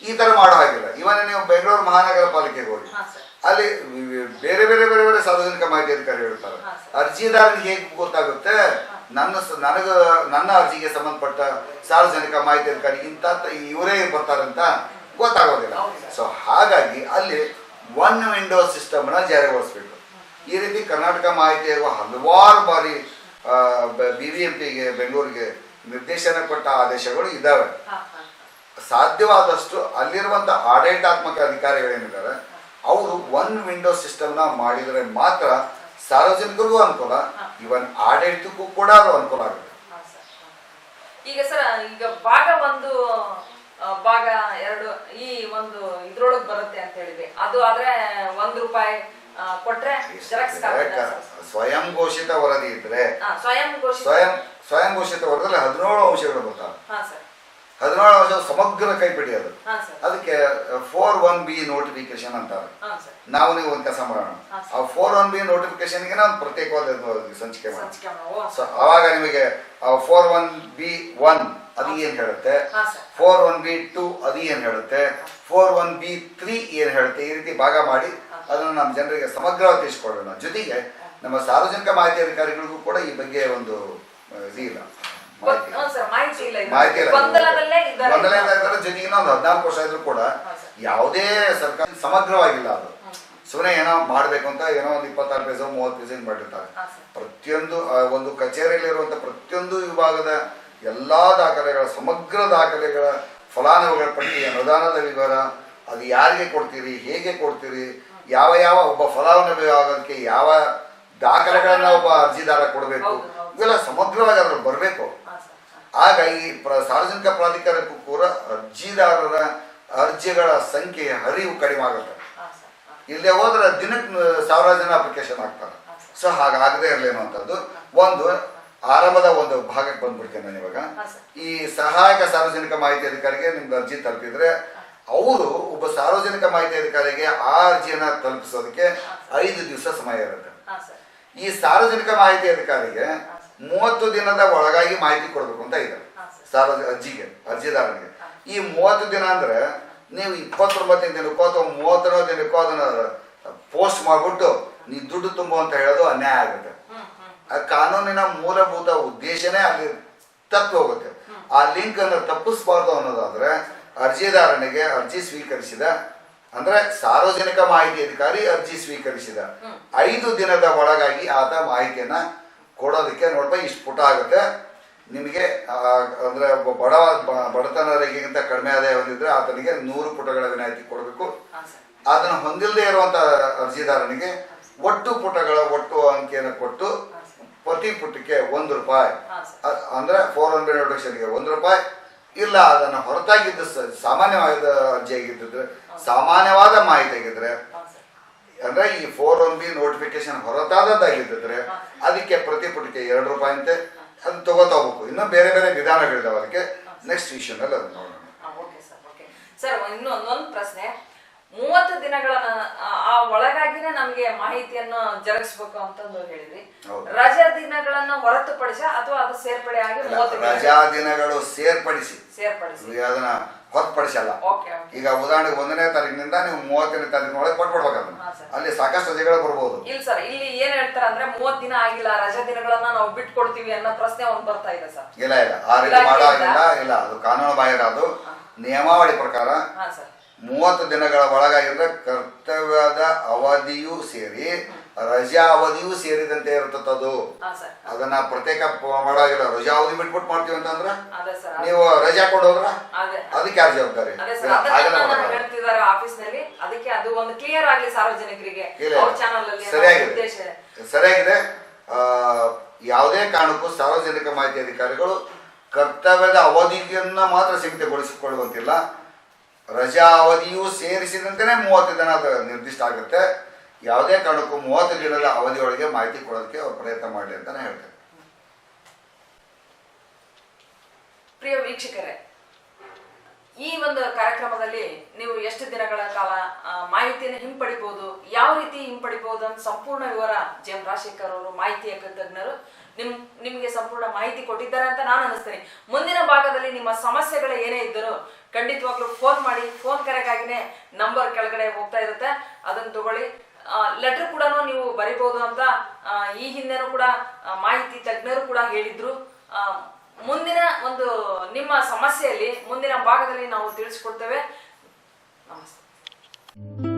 ಈ ತರ ಮಾಡೋ ಹಾಗಿಲ್ಲ. ಇವನ್ ನೀವು ಬೆಂಗಳೂರು ಮಹಾನಗರ ಪಾಲಿಕೆಗೆ ಹೋಗಿ. ಅಲ್ಲಿ ಬೇರೆ ಬೇರೆ ಬೇರೆ ಬೇರೆ ಸಾರ್ವಜನಿಕ ಮಾಹಿತಿ ಅಧಿಕಾರಿ ಇರ್ತಾರೆ. ಅರ್ಜಿದಾರರಿಗೆ ಹೇಗೆ ಗೊತ್ತಾಗುತ್ತೆ? ನನ್ನ ನನಗ ನನ್ನ ಅರ್ಜಿಗೆ ಸಂಬಂಧಪಟ್ಟ ಸಾರ್ವಜನಿಕ ಮಾಹಿತಿ ಅಧಿಕಾರಿ ಇಂಥ ಇವರೇ ಬರ್ತಾರಂತ ಗೊತ್ತಾಗೋದಿಲ್ಲ. ಸೊ ಹಾಗಾಗಿ ಅಲ್ಲಿ ಒನ್ ವಿಂಡೋ ಸಿಸ್ಟಮ್ನ ಜಾರಿಗೊಳಿಸ್ಬೇಕು. ಈ ರೀತಿ ಕರ್ನಾಟಕ ಮಾಹಿತಿ ಆಯೋಗ ಹಲವಾರು ಬಾರಿ ಬಿ ವಿ ಎಂ ಪಿಗೆ ಬೆಂಗಳೂರಿಗೆ ನಿರ್ದೇಶನ ಕೊಟ್ಟ ಆದೇಶಗಳು ಇದ್ದಾವೆ ಸಾಧ್ಯವಾದಷ್ಟು ಅಲ್ಲಿರುವಂತ ಆಡಳಿತಾತ್ಮಕ ಅಧಿಕಾರಿಗಳೇನಿದ್ದಾರೆ ಅವರು ಒನ್ ವಿಂಡೋ ಸಿಸ್ಟಮ್ನ ಮಾಡಿದರೆ ಮಾತ್ರ ಸಾರ್ವಜನಿಕರಿಗೂ ಅನುಕೂಲ ಇವನ್ ಆಡಳಿತಕ್ಕೂ ಕೂಡ ಅದು ಅನುಕೂಲ ಆಗುತ್ತೆ. ಈಗ ಸರ್ ಈಗ ಭಾಗ ಒಂದು ಭಾಗ ಎರಡು ಈ ಒಂದು ಇದ್ರೊಳಗ್ ಬರುತ್ತೆ ಅಂತ ಹೇಳಿದ್ವಿ. ಅದು ಆದ್ರೆ ಒಂದ್ ರೂಪಾಯಿ ಕೊಟ್ರೆ ಸ್ವಯಂ ಘೋಷಿತ ವರದಿ ಇದ್ರೆ ಸ್ವಯಂ ಘೋಷಿತ. ಸ್ವಯಂ ಸ್ವಯಂ ಘೋಷಿತ ವರದಿಯಲ್ಲಿ ಹದಿನೇಳು ಅಂಶಗಳು ಬರ್ತಾವೆ ಸರ್. ಹದಿನೇಳು ವರ್ಷದ ಸಮಗ್ರ ಕೈಪಿಡಿ ಅದು. ಅದಕ್ಕೆ ಫೋರ್ ಒನ್ ಬಿ ನೋಟಿಫಿಕೇಶನ್ ಅಂತಾರೆ. ನಾವು ನೀವು ಒಂದು ಕೆಲಸ ಮಾಡೋಣ. ಆ ಫೋರ್ ಒನ್ ಬಿ ನೋಟಿಫಿಕೇಶನ್ಗೆ ನಾನು ಪ್ರತ್ಯೇಕವಾದ ಸಂಚಿಕೆ ಮಾಡೋಣ. ಸೊ ಅವಾಗ ನಿಮಗೆ ಫೋರ್ ಒನ್ ಬಿ ಒನ್ ಅದು ಏನ್ ಹೇಳುತ್ತೆ? ಫೋರ್ ಒನ್ ಬಿ ಟು ಅದು ಏನ್ ಹೇಳುತ್ತೆ? ಫೋರ್ ಒನ್ ಬಿ ತ್ರೀ ಏನ್ ಹೇಳುತ್ತೆ? ಈ ರೀತಿ ಭಾಗ ಮಾಡಿ ಅದನ್ನು ನಮ್ಮ ಜನರಿಗೆ ಸಮಗ್ರವಾಗಿ ತಿಳಿಸ್ಕೊಡೋಣ. ಜೊತೆಗೆ ನಮ್ಮ ಸಾರ್ವಜನಿಕ ಮಾಹಿತಿ ಅಧಿಕಾರಿಗಳಿಗೂ ಕೂಡ ಈ ಬಗ್ಗೆ ಒಂದು ಇದಿಲ್ಲ ಇದು ಇಲ್ಲ. ಮಾಹಿತಿ. ಇಲ್ಲ ಗೊಂದಲದಲ್ಲೇ ಇದ್ದಾರೆ. ಜೊತೆಗೆ ಇನ್ನೊಂದು ಹದಿನಾಲ್ಕು ವರ್ಷ ಇದ್ರೂ ಕೂಡ ಯಾವುದೇ ಸರ್ಕಾರ ಸಮಗ್ರವಾಗಿಲ್ಲ ಅದು. ಸುಮ್ಮನೆ ಏನೋ ಮಾಡ್ಬೇಕು ಅಂತ ಏನೋ ಒಂದು ಇಪ್ಪತ್ತಾರು ಪೇಜ್ ಮೂವತ್ತು ಪೇಜ್ ಮಾಡಿರ್ತಾರೆ. ಪ್ರತಿಯೊಂದು ಒಂದು ಕಚೇರಿಯಲ್ಲಿರುವಂಥ ಪ್ರತಿಯೊಂದು ವಿಭಾಗದ ಎಲ್ಲಾ ದಾಖಲೆಗಳ ಸಮಗ್ರ ದಾಖಲೆಗಳ ಫಲಾನುಭವಿಗಳ ಪಟ್ಟಿ ಅನುದಾನದ ವಿವರ ಅದು ಯಾರಿಗೆ ಕೊಡ್ತೀರಿ ಹೇಗೆ ಕೊಡ್ತೀರಿ ಯಾವ ಯಾವ ಒಬ್ಬ ಫಲಾನುಭವಿ ಆಗೋದಕ್ಕೆ ಯಾವ ದಾಖಲೆಗಳನ್ನ ಒಬ್ಬ ಅರ್ಜಿದಾರ ಕೊಡಬೇಕು. ಇವೆಲ್ಲ ಸಮಗ್ರವಾಗಿ ಅದ್ರಲ್ಲಿ ಬರಬೇಕು. ಆಗ ಈ ಪ್ರ ಸಾರ್ವಜನಿಕ ಪ್ರಾಧಿಕಾರಕ್ಕೂ ಕೂಡ ಅರ್ಜಿದಾರರ ಅರ್ಜಿಗಳ ಸಂಖ್ಯೆಯ ಹರಿವು ಕಡಿಮೆ ಆಗುತ್ತೆ. ಇಲ್ಲದೆ ಹೋದ್ರೆ ದಿನಕ್ಕೆ ಸಾವಿರ ಜನ ಅಪ್ಲಿಕೇಶನ್ ಹಾಕ್ತಾರೆ. ಸೊ ಹಾಗಾಗದೇ ಇರಲಿ ಅನ್ನುವಂಥದ್ದು. ಒಂದು ಆರಂಭದ ಒಂದು ಭಾಗಕ್ಕೆ ಬಂದ್ಬಿಡ್ತೇನೆ ನಾನು ಇವಾಗ. ಈ ಸಹಾಯಕ ಸಾರ್ವಜನಿಕ ಮಾಹಿತಿ ಅಧಿಕಾರಿಗೆ ನಿಮ್ಗೆ ಅರ್ಜಿ ತಲುಪಿದ್ರೆ ಅವರು ಒಬ್ಬ ಸಾರ್ವಜನಿಕ ಮಾಹಿತಿ ಅಧಿಕಾರಿಗೆ ಆ ಅರ್ಜಿಯನ್ನ ತಲುಪಿಸೋದಕ್ಕೆ ಐದು ದಿವಸ ಸಮಯ ಇರುತ್ತೆ. ಈ ಸಾರ್ವಜನಿಕ ಮಾಹಿತಿ ಅಧಿಕಾರಿಗೆ ಮೂವತ್ತು ದಿನದ ಒಳಗಾಗಿ ಮಾಹಿತಿ ಕೊಡಬೇಕು ಅಂತ ಇದೆ. ಸಾರ್ವಜನಿಕ ಅರ್ಜಿಗೆ ಅರ್ಜಿದಾರನಿಗೆ. ಈ ಮೂವತ್ತು ದಿನ ಅಂದ್ರೆ ನೀವು ಇಪ್ಪತ್ತೊಂಬತ್ತನೇ ದಿನಕ್ಕೋ ಅಥವಾ ಮೂವತ್ತನೇ ದಿನಕ್ಕೋ ಅದನ್ನ ಪೋಸ್ಟ್ ಮಾಡ್ಬಿಟ್ಟು ನೀ ದುಡ್ಡು ತುಂಬು ಅಂತ ಹೇಳೋದು ಅನ್ಯಾಯ ಆಗುತ್ತೆ. ಆ ಕಾನೂನಿನ ಮೂಲಭೂತ ಉದ್ದೇಶನೇ ಅಲ್ಲಿ ತಪ್ಪು ಹೋಗುತ್ತೆ. ಆ ಲಿಂಕ್ ಅನ್ನು ತಪ್ಪಿಸಬಾರ್ದು ಅನ್ನೋದಾದ್ರೆ ಅರ್ಜಿದಾರನಿಗೆ ಅರ್ಜಿ ಸ್ವೀಕರಿಸಿದ ಅಂದ್ರೆ ಸಾರ್ವಜನಿಕ ಮಾಹಿತಿ ಅಧಿಕಾರಿ ಅರ್ಜಿ ಸ್ವೀಕರಿಸಿದ ಐದು ದಿನದ ಒಳಗಾಗಿ ಆತ ಮಾಹಿತಿಯನ್ನ ಕೊಡೋದಕ್ಕೆ ನೋಡ್ಪ ಇಷ್ಟು ಪುಟ ಆಗುತ್ತೆ. ನಿಮಗೆ ಅಂದರೆ ಬಡ ಬಡತನ ರೇಖೆಗಿಂತ ಕಡಿಮೆ ಆದಾಯ ಹೊಂದಿದ್ರೆ ಆತನಿಗೆ ನೂರು ಪುಟಗಳ ವಿನಾಯಿತಿ ಕೊಡಬೇಕು. ಅದನ್ನು ಹೊಂದಿಲ್ಲದೆ ಇರುವಂತ ಅರ್ಜಿದಾರನಿಗೆ ಒಟ್ಟು ಪುಟಗಳ ಒಟ್ಟು ಅಂಕಿಯನ್ನು ಕೊಟ್ಟು ಪ್ರತಿ ಪುಟಕ್ಕೆ ಒಂದು ರೂಪಾಯಿ. ಅಂದ್ರೆ ಫೋರ್ ಹಂಡ್ರೆಡ್ ನೋಟಿಫಿಕೇಶನ್ಗೆ ಒಂದು ರೂಪಾಯಿ. ಇಲ್ಲ ಅದನ್ನು ಹೊರತಾಗಿದ್ದು ಸಾಮಾನ್ಯವಾದ ಅರ್ಜಿ ಆಗಿದ್ದರೆ ಸಾಮಾನ್ಯವಾದ ಮಾಹಿತಿ ಆಗಿದ್ರೆ ಅಂದ್ರೆ ಈ ಫೋರ್ ಒನ್ ಬಿ ನೋಟಿಫಿಕೇಶನ್ ಹೊರತಾದದ್ದಾಗಿದ್ದರೆ ಅದಕ್ಕೆ ಪ್ರತಿ ಪುಟಕ್ಕೆ ಎರಡು ರೂಪಾಯಿ ಅಂತೆ ಅದು ತಗೋತಾ ಹೋಗ್ಬೇಕು. ಇನ್ನೂ ಬೇರೆ ಬೇರೆ ವಿಧಾನಗಳಿದಾವೆ ಅದಕ್ಕೆ ನೆಕ್ಸ್ಟ್ ವಿಷಯದಲ್ಲಿ ಅದನ್ನ ನೋಡೋಣ. ಓಕೆ ಸರ್ ಓಕೆ ಸರ್ ಇನ್ನು ಒಂದೊಂದು ಪ್ರಶ್ನೆ. ಮೂವತ್ತು ದಿನಗಳ ಆ- ಒಳಗಾಗಿನ ನಮಗೆ ಮಾಹಿತಿಯನ್ನು ಜರುಗಿಸ್ಬೇಕು ಅಂತಂದು ಹೇಳಿದ್ರಿ. ರಜಾ ದಿನಗಳನ್ನ ಹೊರತುಪಡಿಸ ಅಥವಾ ಅದು ಸೇರ್ಪಡೆ ಆಗಿ ರಜಾ ದಿನಗಳು ಸೇರ್ಪಡಿಸಿ. ಸೇರ್ಪಡಿಸಿ. ಅದನ್ನ ಹೊರತುಪಡಿಸಲ್ಲ ಈಗ ಉದಾಹರಣೆಗೆ ಒಂದನೇ ತಾರೀಕಿನಿಂದ ನೀವು ಮೂವತ್ತನೇ ತಾರೀಕಿನ ಒಳಗೆ ಕೊಟ್ಬಿಡ್ಬೇಕು ಅದನ್ನ ಅಲ್ಲಿ ಸಾಕಷ್ಟು ರಜೆಗಳು ಬರ್ಬೋದು. ಇಲ್ಲ ಸರ್. ಇಲ್ಲಿ ಏನ್ ಹೇಳ್ತಾರೆ ಅಂದ್ರೆ ಮೂವತ್ ದಿನ ಆಗಿಲ್ಲ ರಜಾ ದಿನಗಳನ್ನ ನಾವು ಬಿಟ್ಕೊಡ್ತೀವಿ ಅನ್ನೋ ಪ್ರಶ್ನೆ ಒಂದು ಬರ್ತಾ ಇದೆ ಸರ್. ಇಲ್ಲ ಇಲ್ಲ. ಆ ರೀತಿ ಮಾಡೋ ಹಾಗಿಲ್ಲ ಇಲ್ಲ. ಅದು ಕಾನೂನು ಬಾಹಿರ ಅದು ನಿಯಮಾವಳಿ ಪ್ರಕಾರ ಮೂವತ್ತು ದಿನಗಳ ಒಳಗಾಗಿದ್ರೆ ಕರ್ತವ್ಯದ ಅವಧಿಯೂ ಸೇರಿ ರಜಾ ಅವಧಿಯೂ ಸೇರಿದಂತೆ ಇರುತ್ತದ್ದು ಅದನ್ನ ಪ್ರತ್ಯೇಕ ಪ- ಮಾಡೋ ಹಾಗಿಲ್ಲ ರಜಾ ಅವಧಿ ಬಿಟ್ಬಿಟ್ಟು ಮಾಡ್ತೀವಿ ಅಂತಂದ್ರೆ ನೀವು ರಜಾ ಕೊಡೋದ್ರ? ಅದೇ. ಅದಕ್ಕೆ ಯಾರು ಜವಾಬ್ದಾರಿ? ಅದಕ್ಕೆ ಅದು ಒಂದು ಕ್ಲಿಯರ್ ಆಗ್ಲಿ ಸಾರ್ವಜನಿಕರಿಗೆ ಸರಿಯಾಗಿದೆ. ಸರಿಯಾಗಿದೆ. ಯಾವುದೇ ಕಾರಣಕ್ಕೂ ಸಾರ್ವಜನಿಕ ಮಾಹಿತಿ ಅಧಿಕಾರಿಗಳು ಕರ್ತವ್ಯದ ಅವಧಿಯನ್ನ ಮಾತ್ರ ಸೀಮಿತಗೊಳಿಸಿಕೊಳ್ಳುವಂತಿಲ್ಲ. ರಜಾ ಅವಧಿಯೂ ಸೇರಿಸಿದಂತೆಯೇ ಮೂವತ್ತು ದಿನ ಅದು ನಿರ್ದಿಷ್ಟ ಆಗುತ್ತೆ. ಯಾವುದೇ ಕಾರಣಕ್ಕೂ ಮೂವತ್ತು ದಿನದ ಅವಧಿಯೊಳಗೆ ಮಾಹಿತಿ ಕೊಡೋದಕ್ಕೆ ಅವ್ರು ಪ್ರಯತ್ನ ಮಾಡಲಿ ಅಂತಾನೆ ಹೇಳ್ತಾರೆ. ಪ್ರಿಯ ವೀಕ್ಷಕರೇ, ಈ ಒಂದು ಕಾರ್ಯಕ್ರಮದಲ್ಲಿ ನೀವು ಎಷ್ಟು ದಿನಗಳ ಕಾಲ ಮಾಹಿತಿಯನ್ನು ಹಿಂಪಡಿಬಹುದು ಯಾವ ರೀತಿ ಹಿಂಪಡಿಬಹುದು ಅಂತ ಸಂಪೂರ್ಣ ವಿವರ ಜಿ ಎಂ ರಾಜಶೇಖರ್ ಅವರು ಮಾಹಿತಿ ತಜ್ಞರು ನಿಮ್, ನಿಮ್ಗೆ ಸಂಪೂರ್ಣ ಮಾಹಿತಿ ಕೊಟ್ಟಿದ್ದಾರೆ ಅಂತ ನಾನು ಅನಿಸ್ತೇನೆ ಮುಂದಿನ ಭಾಗದಲ್ಲಿ ನಿಮ್ಮ ಸಮಸ್ಯೆಗಳು ಏನೇ ಇದ್ದರೂ ಖಂಡಿತವಾಗ್ಲೂ ಫೋನ್ ಮಾಡಿ ಫೋನ್ ಕರೆಗಾಗಿನೇ ನಂಬರ್ ಕೆಳಗಡೆ ಹೋಗ್ತಾ ಇರುತ್ತೆ. ಅದನ್ನು ತಗೊಳ್ಳಿ. ಲೆಟರ್ ಕೂಡ ನೀವು ಬರಿಬಹುದು ಅಂತ ಈ ಹಿಂದೆನೂ ಕೂಡ ಮಾಹಿತಿ ತಜ್ಞರು ಕೂಡ ಹೇಳಿದ್ರು. ಮುಂದಿನ ಒಂದು ನಿಮ್ಮ ಸಮಸ್ಯೆಯಲ್ಲಿ, ಮುಂದಿನ ಭಾಗದಲ್ಲಿ ನಾವು ತಿಳಿಸ್ಕೊಡ್ತೇವೆ. ನಮಸ್ತೆ.